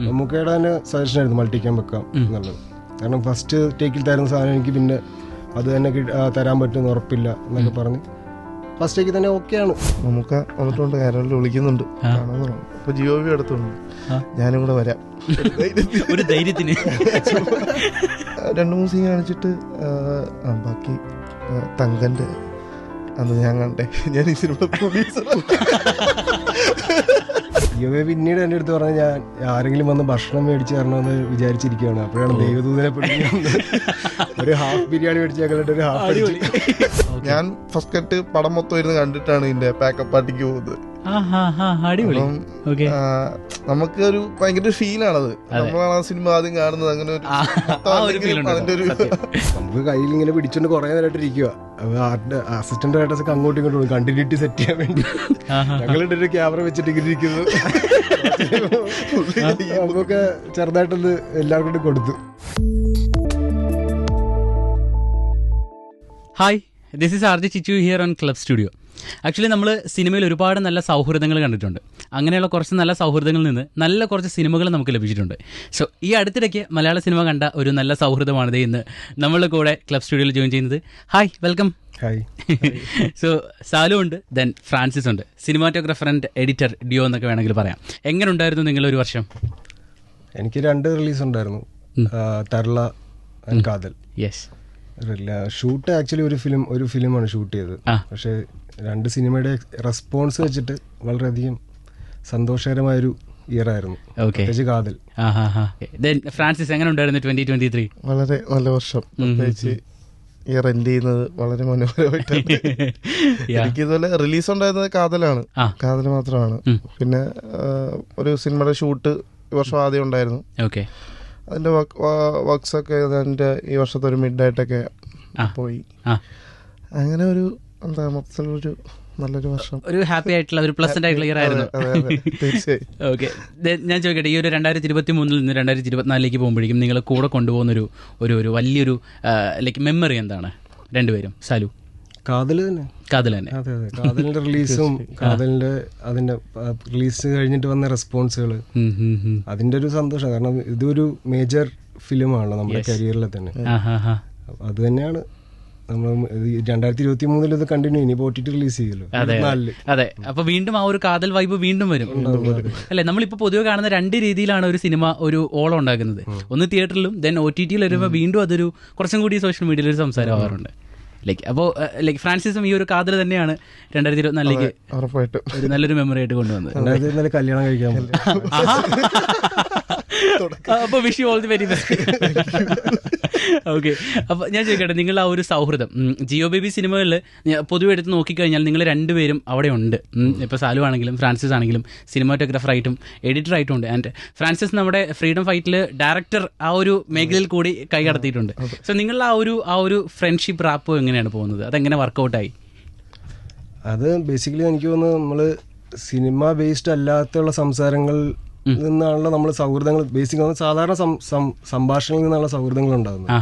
മമ്മൂക്കയുടെ തന്നെ സജഷൻ ആയിരുന്നു മൾട്ടി ക്യാം വെക്കാം എന്നുള്ളത്. കാരണം ഫസ്റ്റ് ടേക്കിൽ തരുന്ന സാധനം എനിക്ക് പിന്നെ അത് തന്നെ തരാൻ പറ്റുമെന്ന് ഉറപ്പില്ല എന്നൊക്കെ പറഞ്ഞ്. ഫസ്റ്റ് ടേക്കിൽ തന്നെ ഓക്കെയാണ് നമുക്ക് വന്നിട്ടുണ്ട് കാരണം വിളിക്കുന്നുണ്ട്. അപ്പൊ ജിയോ വി അടുത്തുണ്ട്. ഞാനും കൂടെ വരാം. ഒരു ധൈര്യത്തിന്. രണ്ടു മൂന്ന് സീൻ കാണിച്ചിട്ട് ബാക്കി തങ്കന്റെ അത് ഞാൻ കണ്ടേ. ഞാൻ ഈ സിനിമ പ്രൊഡ്യൂസർ ഇവ പിന്നീട് എന്റെ അടുത്ത് പറഞ്ഞ ഞാൻ ആരെങ്കിലും വന്ന് ഭക്ഷണം മേടിച്ച് തരണമെന്ന് വിചാരിച്ചിരിക്കുകയാണ്. അപ്പോഴാണ് ദൈവദൂതനെ പിടിക്കുന്നത് ഒരു ഹാഫ് ബിരിയാണി മേടിച്ച് ഞങ്ങളുടെ ഒരു ഹാഫ് ഞാൻ ഫസ്റ്റ് കട്ട് പടം മൊത്തം ഇരുന്ന് കണ്ടിട്ടാണ് ഇതിന്റെ പാക്കപ്പ് പാർട്ടിക്ക് പോകുന്നത്. നമുക്ക് ഒരു ഭയങ്കര ഫീലാണത്. നമ്മളാണ് ആ സിനിമ ആദ്യം കാണുന്നത്. അങ്ങനെ ഒരു ആ, ഒരു അല്ലെങ്കിലും ഉണ്ട് അതിന്റെ ഒരു നമുക്ക് കയ്യിൽ ഇങ്ങനെ പിടിച്ചോണ്ട് കുറെ നേരമായിട്ട് ഇരിക്കുക അസിസ്റ്റന്റ് റൈറ്റേഴ്സ് ഒക്കെ അങ്ങോട്ടും ഇങ്ങോട്ടും കണ്ടിന്യൂറ്റി സെറ്റ് ചെയ്യാൻ വേണ്ടി. ഞങ്ങളുടെ ഒരു ക്യാമറ വെച്ചിട്ട് ഇങ്ങനെ ഇരിക്കുന്നു. നമുക്കൊക്കെ ചെറുതായിട്ടൊന്ന് എല്ലാവർക്കും കൊടുത്തു. Hi this is R J Chichu here on club studio actually നമ്മൾ സിനിമയിൽ ഒരുപാട് നല്ല സൗഹൃദങ്ങൾ കണ്ടിട്ടുണ്ട്. അങ്ങനെയുള്ള കുറച്ച് നല്ല സൗഹൃദങ്ങളിൽ നിന്ന് നല്ല കുറച്ച് സിനിമകൾ നമുക്ക് ലഭിച്ചിട്ടുണ്ട്. സോ ഈ അടുത്തിടയ്ക്ക് മലയാള സിനിമ കണ്ട ഒരു നല്ല സൗഹൃദമാണിത് ഇന്ന് നമ്മളുടെ കൂടെ ക്ലബ് സ്റ്റുഡിയോയിൽ ജോയിൻ ചെയ്യുന്നത്. Hi welcome hi so Salu ഉണ്ട് ദെൻ ഫ്രാൻസിസ് ഉണ്ട്. സിനിമാറ്റോഗ്രാഫർ ആൻഡ് എഡിറ്റർ ഡിയോ എന്നൊക്കെ വേണമെങ്കിൽ പറയാം. എങ്ങനെ ഉണ്ടായിരുന്നു ഒരു വർഷം? എനിക്ക് രണ്ട് റിലീസ് ഉണ്ടായിരുന്നു. Tharala and Kaathal. Yes shoot actually ഒരു ഫിലിം ഒരു ഫിലിമാണ് ഷൂട്ട് ചെയ്തത്. പക്ഷേ രണ്ട് സിനിമയുടെ റെസ്പോൺസ് വെച്ചിട്ട് വളരെയധികം സന്തോഷകരമായൊരു ഇയർ ആയിരുന്നു പ്രത്യേകിച്ച് കാതൽ. ഫ്രാൻസിസ് എങ്ങനെ ഉണ്ടായിരുന്നു ട്വന്റി ട്വന്റി ത്രീ വളരെ നല്ല വർഷം. പ്രത്യേകിച്ച് ഇയർ എൻഡ് ചെയ്യുന്നത് വളരെ മനോഹരമായിട്ടാണ്. എനിക്ക് ഇതുപോലെ റിലീസ് ഉണ്ടായിരുന്നത് കാതലാണ്. കാതൽ മാത്രമാണ്. പിന്നെ ഒരു സിനിമയുടെ ഷൂട്ട് ഈ വർഷം ആദ്യം ഉണ്ടായിരുന്നു. ഓക്കെ അതിന്റെ വർക്ക്സ് ഒക്കെ അതിന്റെ ഈ വർഷത്തെ ഒരു മിഡ് ആയിട്ടൊക്കെ. പോയി. അങ്ങനെ ഒരു എന്താ മൊത്തത്തിലൊരു നല്ലൊരു വർഷം. ഒരു ഹാപ്പി ആയിട്ടുള്ള ഒരു പ്ലസന്റ് ആയിട്ടുള്ള ഇയർ ആയിരുന്നു. തീർച്ചയായും. ഓക്കെ ഞാൻ ചോദിക്കട്ടെ ഈ ഒരു രണ്ടായിരത്തി ഇരുപത്തി മൂന്നിൽ നിന്ന് രണ്ടായിരത്തി ഇരുപത്തിനാലിലേക്ക് പോകുമ്പോഴേക്കും നിങ്ങൾ കൂടെ കൊണ്ടുപോകുന്ന ഒരു ഒരു ഒരു വലിയൊരു ലൈക്ക് മെമ്മറി എന്താണ്? രണ്ടുപേരും. സാലു. കാതൽ തന്നെ. കാതൽ തന്നെ. അതെ അതെ. കാതലിന്റെ റിലീസും കാതലിന്റെ അതിന്റെ റിലീസ് കഴിഞ്ഞിട്ട് വന്ന റെസ്പോൺസുകൾ. അതിന്റെ ഒരു സന്തോഷം. കാരണം ഇതൊരു മേജർ ഫിലിമാണല്ലോ നമ്മുടെ കരിയറിലെ തന്നെ. അത് തന്നെയാണ് നമ്മൾ രണ്ടായിരത്തി ഇരുപത്തി മൂന്നിൽ ഇത് കണ്ടിന്യൂ ഇനി പോട്ടിട്ട് റിലീസ് ചെയ്യുമല്ലോ. അതെ അതെ. അപ്പൊ വീണ്ടും ആ ഒരു കാതൽ വൈബ് വീണ്ടും വരും. അല്ലെ നമ്മളിപ്പോ പൊതുവെ കാണുന്ന രണ്ട് രീതിയിലാണ് ഒരു സിനിമ ഒരു ഓളം ഉണ്ടാക്കുന്നത്. ഒന്ന് തിയേറ്ററിലും ദെൻ ഒ ടി ടിയിൽ വരുമ്പോൾ വീണ്ടും അതൊരു കുറച്ചും കൂടി സോഷ്യൽ മീഡിയയിൽ ഒരു സംസാരം ആവാറുണ്ട്. ലൈക്ക് അപ്പോൾ ലൈക്ക് ഫ്രാൻസിസും ഈ ഒരു കാതൽ തന്നെയാണ് രണ്ടായിരത്തി ഇരുപത്തിനാലിലേക്ക് ഒരു നല്ലൊരു മെമ്മറി ആയിട്ട് കൊണ്ടുവന്നത്. കല്യാണം കഴിക്കാൻ. അപ്പൊ wish you all the very best okay അപ്പൊ ഞാൻ ചോദിക്കട്ടെ നിങ്ങൾ ആ ഒരു സൗഹൃദം ജിയോ ബേബി സിനിമകളിൽ പൊതുവെ എടുത്ത് നോക്കിക്കഴിഞ്ഞാൽ നിങ്ങൾ രണ്ടുപേരും അവിടെ ഉണ്ട് ഇപ്പൊ സാലു ആണെങ്കിലും ഫ്രാൻസിസ് ആണെങ്കിലും സിനിമാറ്റോഗ്രാഫർ ആയിട്ടും എഡിറ്റർ ആയിട്ടും ഉണ്ട്. ആൻഡ് ഫ്രാൻസിസ് നമ്മുടെ ഫ്രീഡം ഫൈറ്റിൽ ഡയറക്ടർ ആ ഒരു മേഖലയിൽ കൂടി കൈ കടത്തിയിട്ടുണ്ട്. സോ നിങ്ങൾ ആ ഒരു ആ ഒരു ഫ്രണ്ട്ഷിപ്പ് റാപ്പ് എങ്ങനെയാണ് പോകുന്നത്? അതെങ്ങനെ ആയി? അത് ബേസിക്കലി എനിക്ക് തോന്നുന്നു നമ്മൾ സിനിമ ബേസ്ഡ് അല്ലാത്തുള്ള സംസാരങ്ങൾ നിന്നാണല്ലോ നമ്മൾ സൗഹൃദങ്ങൾ ബേസിക് സാധാരണ സം- സം- സംഭാഷണങ്ങളിൽ നിന്നുള്ള സൗഹൃദങ്ങൾ ഉണ്ടാകുന്നത്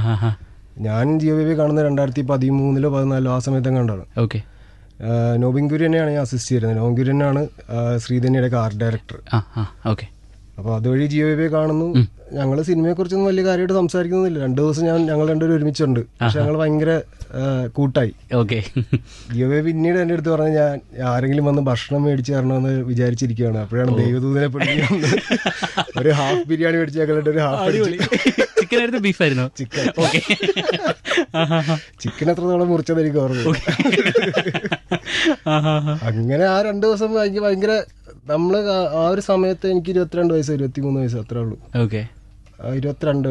ഞാൻ ജിയോ ബേബി കാണുന്ന രണ്ടായിരത്തി പതിമൂന്നിലോ പതിനാലിലോ ആ സമയത്തും കണ്ടാണ് ഓക്കെ നോബിൻ തന്നെയാണ് ഞാൻ അസിസ്റ്റ് ചെയ്യുന്നത്. നോബിൻ തന്നെയാണ് ശ്രീധന്യയുടെ ആർട്ട് ഡയറക്ടർ ഓക്കെ അപ്പോൾ അതുവഴി ജിയോ ബേബിയെ കാണുന്നു. ഞങ്ങൾ സിനിമയെ കുറിച്ചൊന്നും വലിയ കാര്യമായിട്ട് സംസാരിക്കുന്നില്ല രണ്ട് ദിവസം ഞാൻ ഞങ്ങൾ രണ്ടുപേരും ഒരുമിച്ചുണ്ട്. പക്ഷെ ഞങ്ങൾ ഭയങ്കര കൂട്ടായി. ഓക്കെ. ജിയോ ബേബി പിന്നീട് എന്റെ അടുത്ത് പറഞ്ഞ ഞാൻ ആരെങ്കിലും വന്ന് ഭക്ഷണം മേടിച്ച് തരണമെന്ന് വിചാരിച്ചിരിക്കുകയാണ് അപ്പോഴാണ് ദൈവദൂതനെ പിടിക്കുന്നത് ഒരു ഹാഫ് ബിരിയാണി മേടിച്ച് ഞങ്ങളുടെ ഒരു ഹാഫ് ചിക്കൻ ആയിരുന്നു ബീഫ് ആയിരുന്നു? Chicken okay. ചിക്കൻ എത്രത്തോളം മുറിച്ചത് എനിക്ക് ഓർമ്മ അങ്ങനെ ആ രണ്ടു ദിവസം ഭയങ്കര നമ്മൾ ആ- ഒരു സമയത്ത് എനിക്ക് ഇരുപത്തിരണ്ട് വയസ്സ് ഇരുപത്തിമൂന്ന് വയസ്സ് അത്രേ ഉള്ളൂ. ഓക്കെ. ഇരുപത്തിരണ്ട്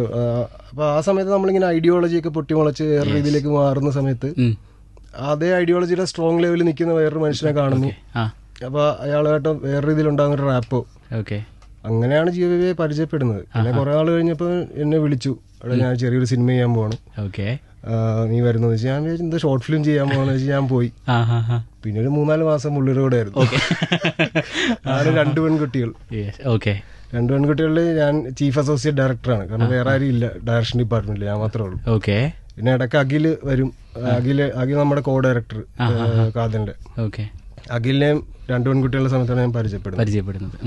അപ്പൊ ആ സമയത്ത് നമ്മളിങ്ങനെ ഐഡിയോളജി ഒക്കെ പൊട്ടിമുളച്ച് വേറെ രീതിയിലേക്ക് മാറുന്ന സമയത്ത് അതേ ഐഡിയോളജിയുടെ സ്ട്രോങ് ലെവലിൽ നിൽക്കുന്ന വേറൊരു മനുഷ്യനെ കാണുന്നു. അപ്പൊ അയാളുമായിട്ട് വേറെ രീതിയിൽ ഉണ്ടാകുന്ന ഒരു റാപ്പോ ഓക്കെ. അങ്ങനെയാണ് ജീവിയെ പരിചയപ്പെടുന്നത്. പിന്നെ കുറെ നാൾ കഴിഞ്ഞപ്പോൾ എന്നെ വിളിച്ചു. അവിടെ ഞാൻ ചെറിയൊരു സിനിമ ചെയ്യാൻ പോവാണ്. ഓക്കെ. നീ വരുന്നത് ഞാൻ വിചാരിച്ചു എന്താ ഷോർട്ട് ഫിലിം ചെയ്യാൻ പോകണമെന്ന് വെച്ചാൽ ഞാൻ പോയി. പിന്നെ ഒരു മൂന്നാൽ മാസം പുള്ളിയുടെ കൂടെ ആയിരുന്നു. ഓക്കെ. രണ്ട് പെൺകുട്ടികൾ. ഓക്കെ രണ്ട് പെൺകുട്ടികളിൽ ഞാൻ ചീഫ് അസോസിയേറ്റ് ഡയറക്ടറാണ് കാരണം വേറെ ആരും ഇല്ല ഡയറക്ഷൻ ഡിപ്പാർട്ട്മെന്റിൽ ഞാൻ മാത്രമേ ഉള്ളൂ. ഓക്കെ പിന്നെ ഇടയ്ക്ക് അഖിൽ വരും. അഖിൽ അഖിൽ നമ്മുടെ കോ ഡയറക്ടർ കാതലിന്റെ. ഓക്കെ അഖിലിനെയും രണ്ട് പെൺകുട്ടികളുടെ സമയത്താണ് ഞാൻ പരിചയപ്പെടുന്നത്. പരിചയപ്പെടുന്നത്.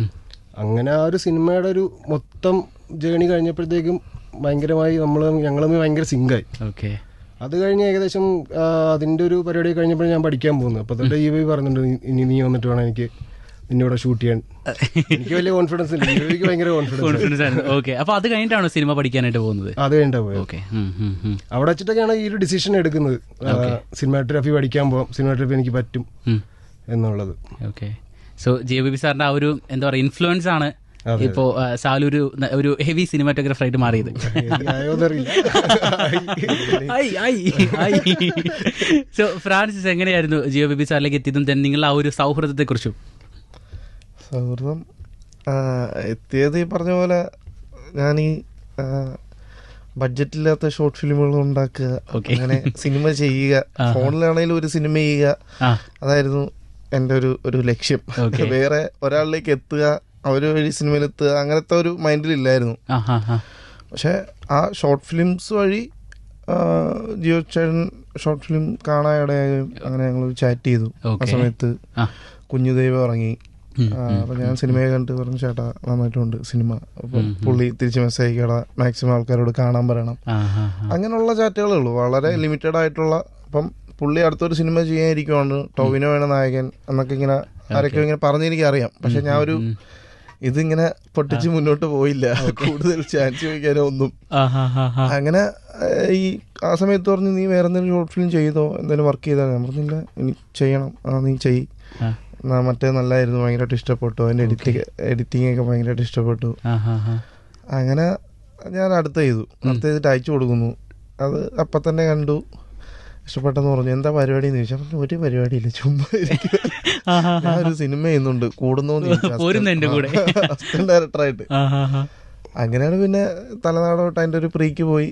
അങ്ങനെ ആ ഒരു സിനിമയുടെ ഒരു മൊത്തം ജേണി കഴിഞ്ഞപ്പോഴത്തേക്കും ഭയങ്കരമായി നമ്മൾ ഞങ്ങൾ തമ്മിൽ ഭയങ്കര സിങ്കായി. ഓക്കെ. അത് കഴിഞ്ഞ് ഏകദേശം അതിന്റെ അതിന്റെ ഒരു പരിപാടി കഴിഞ്ഞപ്പോൾ ഞാൻ പഠിക്കാൻ പോകുന്നു അപ്പോൾ തന്നെ ഈ വൈ പറഞ്ഞിട്ടുണ്ട് "നീ- ഇനി നീ വന്നിട്ട് വേണം എനിക്ക് നിന്നോട് ഷൂട്ട് ചെയ്യാൻ. എനിക്ക് വലിയ കോൺഫിഡൻസ് ഇല്ല. എനിക്ക് ഭയങ്കര കോൺഫിഡൻസ് ആണ്. ഓക്കെ. അപ്പൊ അത് കഴിഞ്ഞിട്ടാണോ സിനിമ പഠിക്കാനായിട്ട് പോകുന്നത്? അത് കഴിഞ്ഞിട്ടാണ് പോയത്. ഓക്കെ. അവിടെ വെച്ചിട്ടൊക്കെയാണ് ഈ ഒരു ഡിസിഷൻ എടുക്കുന്നത്. സിനിമാറ്റോഗ്രാഫി പഠിക്കാൻ പോകാം സിനിമാറ്റോഗ്രാഫി എനിക്ക് പറ്റും എന്നുള്ളത്. ഓക്കെ. സോ ജെ ബി സാറിന്റെ ആ ഒരു എന്താ പറയുക ഇൻഫ്ലുവൻസ് ആണ്. ഇപ്പോ സാലു ഒരു ഒരു ഹെവി സിനിമാറ്റോഗ്രാഫർ ആയിട്ട് മാറിയത്. സോ ഫ്രാൻസിസ് എങ്ങനെയായിരുന്നു ജിയോ ബേബി സാറിലേക്ക് എത്തിയതും നിങ്ങൾ ആ ഒരു സൗഹൃദത്തെ കുറിച്ചും സൗഹൃദം എത്തിയത് ഈ പറഞ്ഞ പോലെ ഞാൻ ഈ ബഡ്ജറ്റില്ലാത്ത ഷോർട്ട് ഫിലിമുകൾ ഉണ്ടാക്കുക അങ്ങനെ സിനിമ ചെയ്യുക ഫോണിലാണെങ്കിലും ഒരു സിനിമ ചെയ്യുക അതായിരുന്നു എന്റെ ഒരു ഒരു ലക്ഷ്യം. വേറെ ഒരാളിലേക്ക് എത്തുക അവർ വഴി സിനിമയിലെത്തുക അങ്ങനത്തെ ഒരു മൈൻഡിലില്ലായിരുന്നു പക്ഷെ ആ ഷോർട്ട് ഫിലിംസ് വഴി ജിയോ ചേട്ടൻ ഷോർട്ട് ഫിലിം കാണാനിടയായും അങ്ങനെ ഞങ്ങൾ ചാറ്റ് ചെയ്തു. ആ സമയത്ത് കുഞ്ഞുദൈവം ഇറങ്ങി. അപ്പം ഞാൻ സിനിമയെ കണ്ടിട്ട് പറഞ്ഞു ചേട്ടാ നന്നായിട്ടുണ്ട് സിനിമ. അപ്പൊ പുള്ളി തിരിച്ച് മെസ്സേജ് അയക്കട മാക്സിമം ആൾക്കാരോട് കാണാൻ പറയണം. അങ്ങനെയുള്ള ചാറ്റുകളേ ഉള്ളൂ. വളരെ ലിമിറ്റഡ് ആയിട്ടുള്ള അപ്പം പുള്ളി അടുത്തൊരു സിനിമ ചെയ്യാനിരിക്കുവാണ് ടോവിനോ വേണ നായകൻ എന്നൊക്കെ ഇങ്ങനെ ആരൊക്കെ ഇങ്ങനെ പറഞ്ഞെനിക്ക് അറിയാം പക്ഷെ ഞാൻ ഒരു ഇതിങ്ങനെ പൊട്ടിച്ച് മുന്നോട്ട് പോയില്ല. കൂടുതൽ ചാൻസ് ചോദിക്കാനോ ഒന്നും. അങ്ങനെ ഈ ആ സമയത്ത് പറഞ്ഞു നീ വേറെ എന്തെങ്കിലും ഷോർട്ട് ഫിലിം ചെയ്തോ? എന്തെങ്കിലും വർക്ക് ചെയ്താൽ ഞാൻ പറഞ്ഞില്ല ഇനി ചെയ്യണം. ആ നീ ചെയ്. മറ്റേ നല്ലായിരുന്നു ഭയങ്കരമായിട്ട് ഇഷ്ടപ്പെട്ടു. അതിന്റെ എഡിറ്റിംഗ് എഡിറ്റിംഗ് ഒക്കെ ഭയങ്കരമായിട്ട് ഇഷ്ടപ്പെട്ടു. അങ്ങനെ ഞാൻ അടുത്ത ചെയ്തു. അടുത്ത ചെയ്തിട്ട് അയച്ചു കൊടുക്കുന്നു. അത് അപ്പം തന്നെ കണ്ടു. ഇഷ്ടപ്പെട്ടെന്ന് പറഞ്ഞു. എന്താ പരിപാടി എന്ന് ചോദിച്ചാൽ പറഞ്ഞു, ഒരു പരിപാടിയില്ല ചുമ്മാ ഇരിക്കുവാ." ആ ഞാൻ ഒരു സിനിമ ചെയ്യുന്നുണ്ട്. കൂടുന്നോന്ന് എന്റെ കൂടെ. അസിസ്റ്റന്റ് ഡയറക്ടറായിട്ട്. അങ്ങനെയാണ് പിന്നെ തലനാടോട്ട് അതിന്റെ ഒരു പ്രീക്ക് പോയി.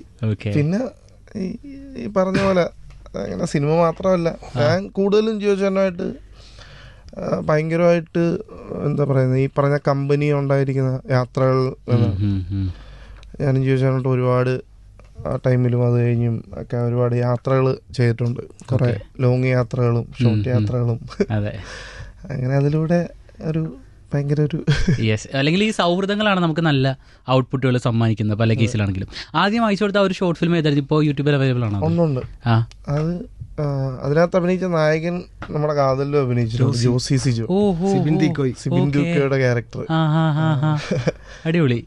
പിന്നെ ഈ പറഞ്ഞ പോലെ അങ്ങനെ സിനിമ മാത്രമല്ല. ഞാൻ കൂടുതലും ജിയോജനായിട്ട് ഭയങ്കരമായിട്ട് എന്താ പറയുന്നത് ഈ പറഞ്ഞ കമ്പനി ഉണ്ടായിരിക്കുന്ന യാത്രകൾ ഞാനും ജിയോജനായിട്ട് ഒരുപാട് ടൈമിലും അത് കഴിഞ്ഞും ഒക്കെ ഒരുപാട് യാത്രകൾ ചെയ്തിട്ടുണ്ട്. കുറെ ലോങ് യാത്രകളും ഷോർട്ട് യാത്രകളും. അതെ. അങ്ങനെ അതിലൂടെ ഒരു ഭയങ്കര ഒരു യെസ് അല്ലെങ്കിൽ ഈ സൗഹൃദങ്ങളാണ് നമുക്ക് നല്ല ഔട്ട്പുട്ടുകൾ സമ്മാനിക്കുന്നത് പല കേസിലാണെങ്കിലും. ആദ്യം അയച്ചു കൊടുത്ത ഒരു ഷോർട്ട് ഫിലിം ഏതായിരുന്നു? ഇപ്പോൾ യൂട്യൂബിൽ അവൈലബിൾ ആണോ ഒന്നുണ്ട്. ആ. അത് അതിനകത്ത് അഭിനയിച്ച നായകൻ നമ്മുടെ കാതലിലും അഭിനയിച്ചിട്ടുണ്ട് ജോസി. സിജോ. സിബിൻ സിബിൻ ദുക്കയുടെ ക്യാരക്ടർ അടിപൊളി.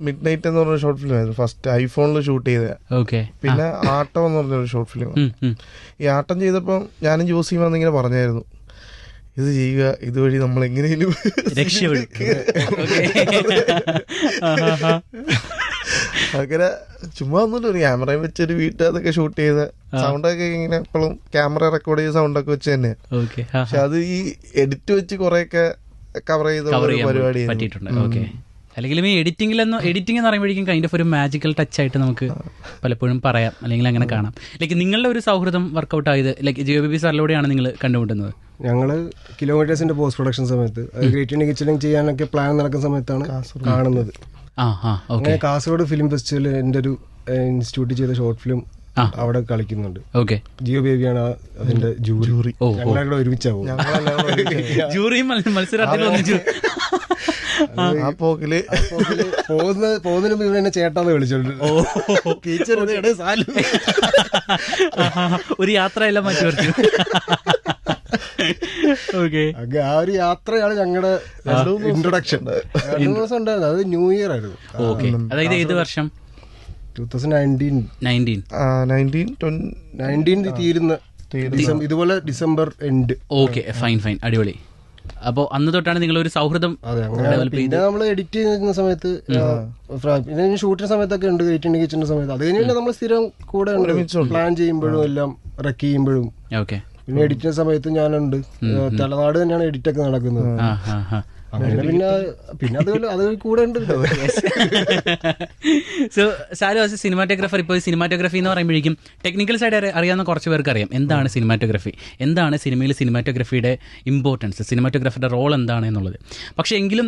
മിഡ് നൈറ്റ് എന്ന് പറഞ്ഞ ഷോർട്ട് ഫിലിം ആയിരുന്നു. ഫസ്റ്റ് ഐഫോണിൽ ഷൂട്ട് ചെയ്ത ഓക്കെ. പിന്നെ ആട്ടം എന്ന് പറഞ്ഞൊരു ഷോർട്ട് ഫിലിം ഈ ആട്ടം ചെയ്തപ്പം ഞാനും ജോസിയും വന്നിങ്ങനെ പറഞ്ഞായിരുന്നു. ഇത് ചെയ്യുക ഇതുവഴി നമ്മൾ എങ്ങനെയും അങ്ങനെ ചുമ്മാ ഒന്നുമില്ല. ഒരു ക്യാമറയും വെച്ചൊരു വീട്ടിൽ ഷൂട്ട് ചെയ്ത സൗണ്ടൊക്കെ ഇങ്ങനെ എപ്പോഴും ക്യാമറ റെക്കോർഡ് ചെയ്ത സൗണ്ട് ഒക്കെ വെച്ച് തന്നെ. ഓക്കെ. പക്ഷെ അത് ഈ എഡിറ്റ് വെച്ച് കുറെയൊക്കെ കവർ ചെയ്ത ഒരു പരിപാടി പറ്റിയിട്ടുണ്ട്. ഓക്കെ. അല്ലെങ്കിൽ ഈ എഡിറ്റിംഗിലെന്ന് എഡിറ്റിംഗ് എന്ന് പറയുമ്പോഴേക്കും കൈൻഡ് ഓഫ് ഒരു മാജിക്കൽ ടച്ച് ആയിട്ട് നമുക്ക് പലപ്പോഴും പറയാം. അല്ലെങ്കിൽ അങ്ങനെ കാണാം. ലൈക്ക് നിങ്ങളുടെ ഒരു സൗഹൃദം വർക്കൗട്ട് ആയത് ലൈക്ക് ജിയോ ബി ബി സാറിലൂടെയാണ് നിങ്ങൾ കണ്ടുമുട്ടുന്നത്? ഞങ്ങൾ കിലോമീറ്റേഴ്സിന്റെ പോസ്റ്റ് പ്രൊഡക്ഷൻ സമയത്ത് ഗ്രേറ്റ് ഇന്ത്യൻ കിച്ചണിങ് ചെയ്യാനൊക്കെ പ്ലാൻ നടക്കുന്ന സമയത്താണ് കാണുന്നത്. അങ്ങനെ കാസർഗോഡ് ഫിലിം ഫെസ്റ്റിവൽ എന്റെ ഒരു ഇൻസ്റ്റിറ്റ്യൂട്ട് ചെയ്ത ഷോർട്ട് ഫിലിം. അവിടെ കളിക്കുന്നുണ്ട്. ഓക്കെ. ജിയോ ബേബിയാണ് അതിന്റെ ജൂറി. ഞങ്ങളവിടെ ഒരുമിച്ചാവും ജൂറിയും ഒന്നിച്ചു ആ പോക്കിൽ. പോകുന്ന പോകുന്നതിന് മുമ്പ് തന്നെ എന്നെ ചേട്ടാന്ന് വിളിച്ചോണ്ട്. ഒരു യാത്രയെല്ലാം മാറ്റി പറിച്ചു ഓക്കെ. അങ്ങ് ആ ഒരു യാത്രയാണ് ഞങ്ങളുടെ ഇൻട്രൊഡക്ഷൻ രണ്ടു ദിവസം ഉണ്ടായിരുന്നു. അത് ന്യൂ ഇയർ ആയിരുന്നു. ഓക്കെ. അതായത് ഏത് വർഷം? Two thousand nineteen. Nineteen nineteen nineteen തീരുന്ന ഡിസം- ഇതുപോലെ December end okay fine fine അടിപൊളി. അപ്പോൾ അന്ന് തൊട്ടാണ് നിങ്ങൾ ഒരു സൗഹൃദം പിന്നെ നമ്മൾ എഡിറ്റ് ചെയ്യുന്ന സമയത്ത് പിന്നെ ഷൂട്ടിന്റെ സമയത്തൊക്കെ ഉണ്ട് ഗ്രേറ്റ് ഇന്ത്യ കിച്ചന്റെ സമയത്ത്. അത് കഴിഞ്ഞാൽ നമ്മൾ സ്ഥിരം കൂടെ പ്ലാൻ ചെയ്യുമ്പോഴും എല്ലാം റെക്ക് ചെയ്യുമ്പോഴും. ഓക്കെ. പിന്നെ എഡിറ്റിന്റെ സമയത്ത് ഞാനുണ്ട്. തലനാട് തന്നെയാണ് എഡിറ്റ് ഒക്കെ നടക്കുന്നത്. പിന്നെ പിന്നെ അത് കൂടെ സോ സാലു ആസ് സിനിമാറ്റോഗ്രാഫർ ഇപ്പോൾ സിനിമാറ്റോഗ്രഫി എന്ന് പറയുമ്പോഴേക്കും ടെക്നിക്കൽ സൈഡ് അറിയാവുന്ന കുറച്ച് പേർക്ക് അറിയാം. എന്താണ് സിനിമാറ്റോഗ്രഫി എന്താണ് സിനിമയിൽ സിനിമാറ്റോഗ്രഫിയുടെ ഇമ്പോർട്ടൻസ് സിനിമാറ്റോഗ്രാഫിയുടെ റോൾ എന്താണ് എന്നുള്ളത്. പക്ഷേ എങ്കിലും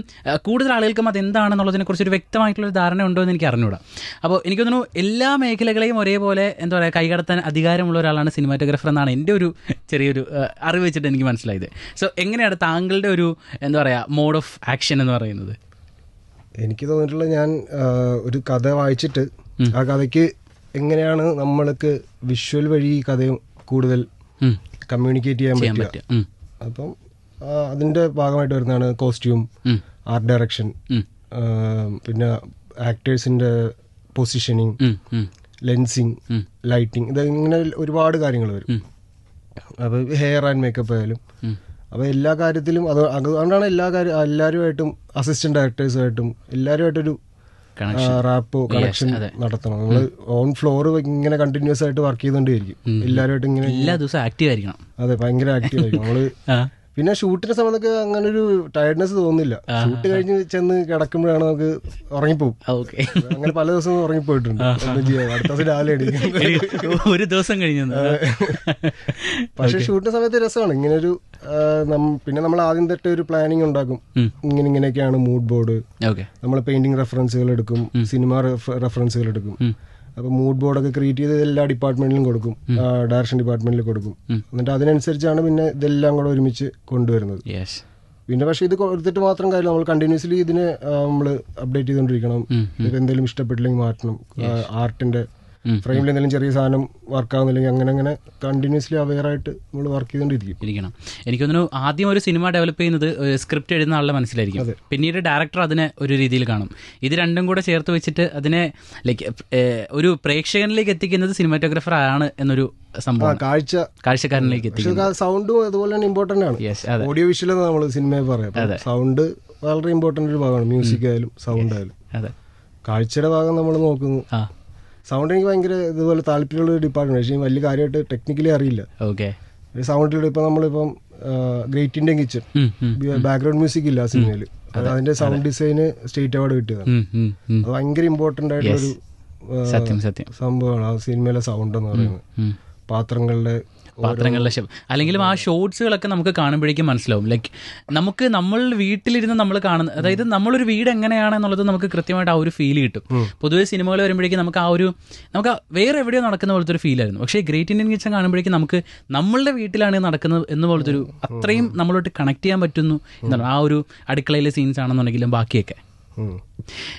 കൂടുതൽ ആളുകൾക്കും അത് എന്താണെന്നുള്ളതിനെ കുറിച്ച് ഒരു വ്യക്തമായിട്ടുള്ള ധാരണ ഉണ്ടോ എന്ന് എനിക്ക് അറിഞ്ഞൂടാ. അപ്പോൾ എനിക്ക് തോന്നുന്നു എല്ലാ മേഖലകളെയും ഒരേപോലെ എന്താ പറയുക കൈകടത്താൻ അധികാരമുള്ള ഒരാളാണ് സിനിമാറ്റോഗ്രാഫർ എന്നാണ് എന്റെ ഒരു ചെറിയൊരു അറിവ് വെച്ചിട്ട് എനിക്ക് മനസ്സിലായത്. സോ എങ്ങനെയാണ് താങ്കളുടെ ഒരു എന്താ പറയുക മോഡ് ഓഫ് ആക്ഷൻ എന്ന് പറയുന്നത് എനിക്ക് തോന്നിയിട്ടുള്ള ഞാൻ ഒരു കഥ വായിച്ചിട്ട് ആ കഥയ്ക്ക് എങ്ങനെയാണ് നമ്മൾക്ക് വിഷ്വൽ വഴി ഈ കഥയും കൂടുതൽ കമ്മ്യൂണിക്കേറ്റ് ചെയ്യാൻ പറ്റുക പറ്റും അപ്പം അതിന്റെ ഭാഗമായിട്ട് വരുന്നതാണ് കോസ്റ്റ്യൂം. ആർട്ട് ഡയറക്ഷൻ പിന്നെ ആക്ടേഴ്സിന്റെ പൊസിഷനിങ്. ലെൻസിങ്. ലൈറ്റിംഗ് ഇത് ഇങ്ങനെ ഒരുപാട് കാര്യങ്ങൾ വരും. അപ്പോൾ ഹെയർ ആൻഡ് മേക്കപ്പ് ആയാലും. അപ്പോൾ എല്ലാ കാര്യത്തിലും അത് അതുകൊണ്ടാണ് എല്ലാ കാര്യം എല്ലാവരുമായിട്ടും അസിസ്റ്റന്റ് ഡയറക്ടേഴ്സുമായിട്ടും എല്ലാവരുമായിട്ടൊരു. Rapport connection. നടത്തണം നമ്മൾ ഓൺ ഫ്ലോർ ഇങ്ങനെ കണ്ടിന്യൂസ് ആയിട്ട് വർക്ക് ചെയ്തുകൊണ്ടേയിരിക്കും എല്ലാവരുമായിട്ട് ഇങ്ങനെ എല്ലാ ദിവസവും ആക്റ്റീവ് ആയിരിക്കണം അതെ ഭയങ്കര ആക്റ്റീവ് ആയിരിക്കും നമ്മൾ. പിന്നെ ഷൂട്ടിനെ സമയത്തൊക്കെ അങ്ങനെ ഒരു ടയർഡ്നെസ് തോന്നില്ല ഷൂട്ട് കഴിഞ്ഞ് ചെന്ന് കിടക്കുമ്പോഴാണ് നമുക്ക് ഉറങ്ങിപ്പോകും അങ്ങനെ പല ദിവസവും ഉറങ്ങിപ്പോയിട്ടുണ്ട്. അടുത്ത ദിവസം രാവിലെ ഒരു ദിവസം കഴിഞ്ഞു പക്ഷെ ഷൂട്ടിന്റെ സമയത്ത് രസമാണ്. ഇങ്ങനെ ഒരു പിന്നെ നമ്മൾ ആദ്യം തൊട്ട് ഒരു പ്ലാനിങ് ഉണ്ടാക്കും. ഇങ്ങനെ ഇങ്ങനെയൊക്കെയാണ് മൂഡ് ബോർഡ് നമ്മൾ പെയിന്റിംഗ് റെഫറൻസുകൾ എടുക്കും. സിനിമ റെഫറൻസുകൾ എടുക്കും. അപ്പോൾ മൂഡ് ബോർഡൊക്കെ ക്രിയേറ്റ് ചെയ്ത് എല്ലാ ഡിപ്പാർട്ട്മെന്റിലും കൊടുക്കും. ഡയറക്ഷൻ ഡിപ്പാർട്ട്മെന്റിൽ കൊടുക്കും. എന്നിട്ട് അതിനനുസരിച്ചാണ് പിന്നെ ഇതെല്ലാം കൂടെ ഒരുമിച്ച് കൊണ്ടുവരുന്നത്. പിന്നെ പക്ഷേ ഇത് കൊടുത്തിട്ട് മാത്രം കാര്യമില്ല. നമ്മൾ കണ്ടിന്യൂസ്ലി ഇതിനെ നമ്മൾ അപ്ഡേറ്റ് ചെയ്തുകൊണ്ടിരിക്കണം ഇതെന്തെങ്കിലും ഇഷ്ടപ്പെട്ടില്ലെങ്കിൽ മാറ്റണം. ആർട്ടിന്റെ ഫ്രെയിമിൽ എന്തെങ്കിലും ചെറിയ സാധനം വർക്ക് ആവുന്നില്ലെങ്കിൽ അങ്ങനെ അങ്ങനെ കണ്ടിന്യൂസ്ലി അവെയർ ആയിട്ട് നമ്മൾ വർക്ക് ചെയ്തുകൊണ്ടിരിക്കും ഇരിക്കണം. എനിക്ക് തോന്നുന്നു ആദ്യം ഒരു സിനിമ ഡെവലപ്പ് ചെയ്യുന്നത് സ്ക്രിപ്റ്റ് എഴുതുന്ന ആളുടെ മനസ്സിലായിരിക്കും. പിന്നീട് ഡയറക്ടർ അതിനെ ഒരു രീതിയിൽ കാണും. ഇത് രണ്ടും കൂടെ ചേർത്ത് വെച്ചിട്ട് അതിനെ ലൈക്ക് ഒരു പ്രേക്ഷകനിലേക്ക് എത്തിക്കുന്നത് സിനിമാറ്റോഗ്രാഫർ ആണ് എന്നൊരു സംഭവം. കാഴ്ച. കാഴ്ചക്കാരനിലേക്ക് സൗണ്ടും അതുപോലെ തന്നെ ഇമ്പോർട്ടന്റ് ആണ്. ഓഡിയോ വിഷ്വൽ നമ്മൾ സിനിമയെ പറയാം. സൗണ്ട് വളരെ ഇമ്പോർട്ടന്റ് ഒരു ഭാഗമാണ്. മ്യൂസിക് ആയാലും സൗണ്ട് ആയാലും. കാഴ്ചയുടെ ഭാഗം നമ്മൾ നോക്കുന്നു. സൗണ്ട് എനിക്ക് ഭയങ്കര ഇതുപോലെ താല്പര്യമുള്ള ഒരു ഡിപ്പാർട്ട്മെന്റ് പക്ഷേ വലിയ കാര്യമായിട്ട് ടെക്നിക്കലി അറിയില്ല. ഓക്കെ സൗണ്ടിലൂടെ ഇപ്പൊ നമ്മളിപ്പം great Indian kitchen background music ഇല്ല ആ സിനിമയിൽ അതിന്റെ സൗണ്ട് ഡിസൈന് സ്റ്റേറ്റ് അവാർഡ് കിട്ടിയതാണ്. അത് ഭയങ്കര ഇമ്പോർട്ടന്റ് ആയിട്ടുള്ള ഒരു സംഭവമാണ്. ആ സിനിമയിലെ സൗണ്ട് എന്ന് പറയുന്നത്. പാത്രങ്ങളുടെ പാത്രങ്ങളുടെ ശബ്ദം അല്ലെങ്കിലും ആ ഷോർട്സുകളൊക്കെ നമുക്ക് കാണുമ്പോഴേക്കും മനസ്സിലാവും. ലൈക്ക് നമുക്ക് നമ്മൾ വീട്ടിലിരുന്ന് നമ്മൾ കാണുന്ന അതായത് നമ്മളൊരു വീട് എങ്ങനെയാണ് എന്നുള്ളത് നമുക്ക് കൃത്യമായിട്ട് ആ ഒരു ഫീൽ കിട്ടും. പൊതുവെ സിനിമകൾ വരുമ്പോഴേക്കും നമുക്ക് ആ ഒരു നമുക്ക് വേറെ എവിടെയോ നടക്കുന്ന പോലത്തെ ഒരു ഫീലായിരുന്നു പക്ഷേ ഗ്രേറ്റ് ഇന്ത്യൻ കിച്ചൺ കാണുമ്പോഴേക്കും നമുക്ക് നമ്മളുടെ വീട്ടിലാണ് നടക്കുന്നത് എന്ന് പോലത്തെ ഒരു അത്രയും നമ്മളോട്ട് കണക്ട് ചെയ്യാൻ പറ്റുന്നു എന്നാണ് ആ ഒരു അടുക്കളയിലെ സീൻസ് ആണെന്നുണ്ടെങ്കിലും ബാക്കിയൊക്കെ.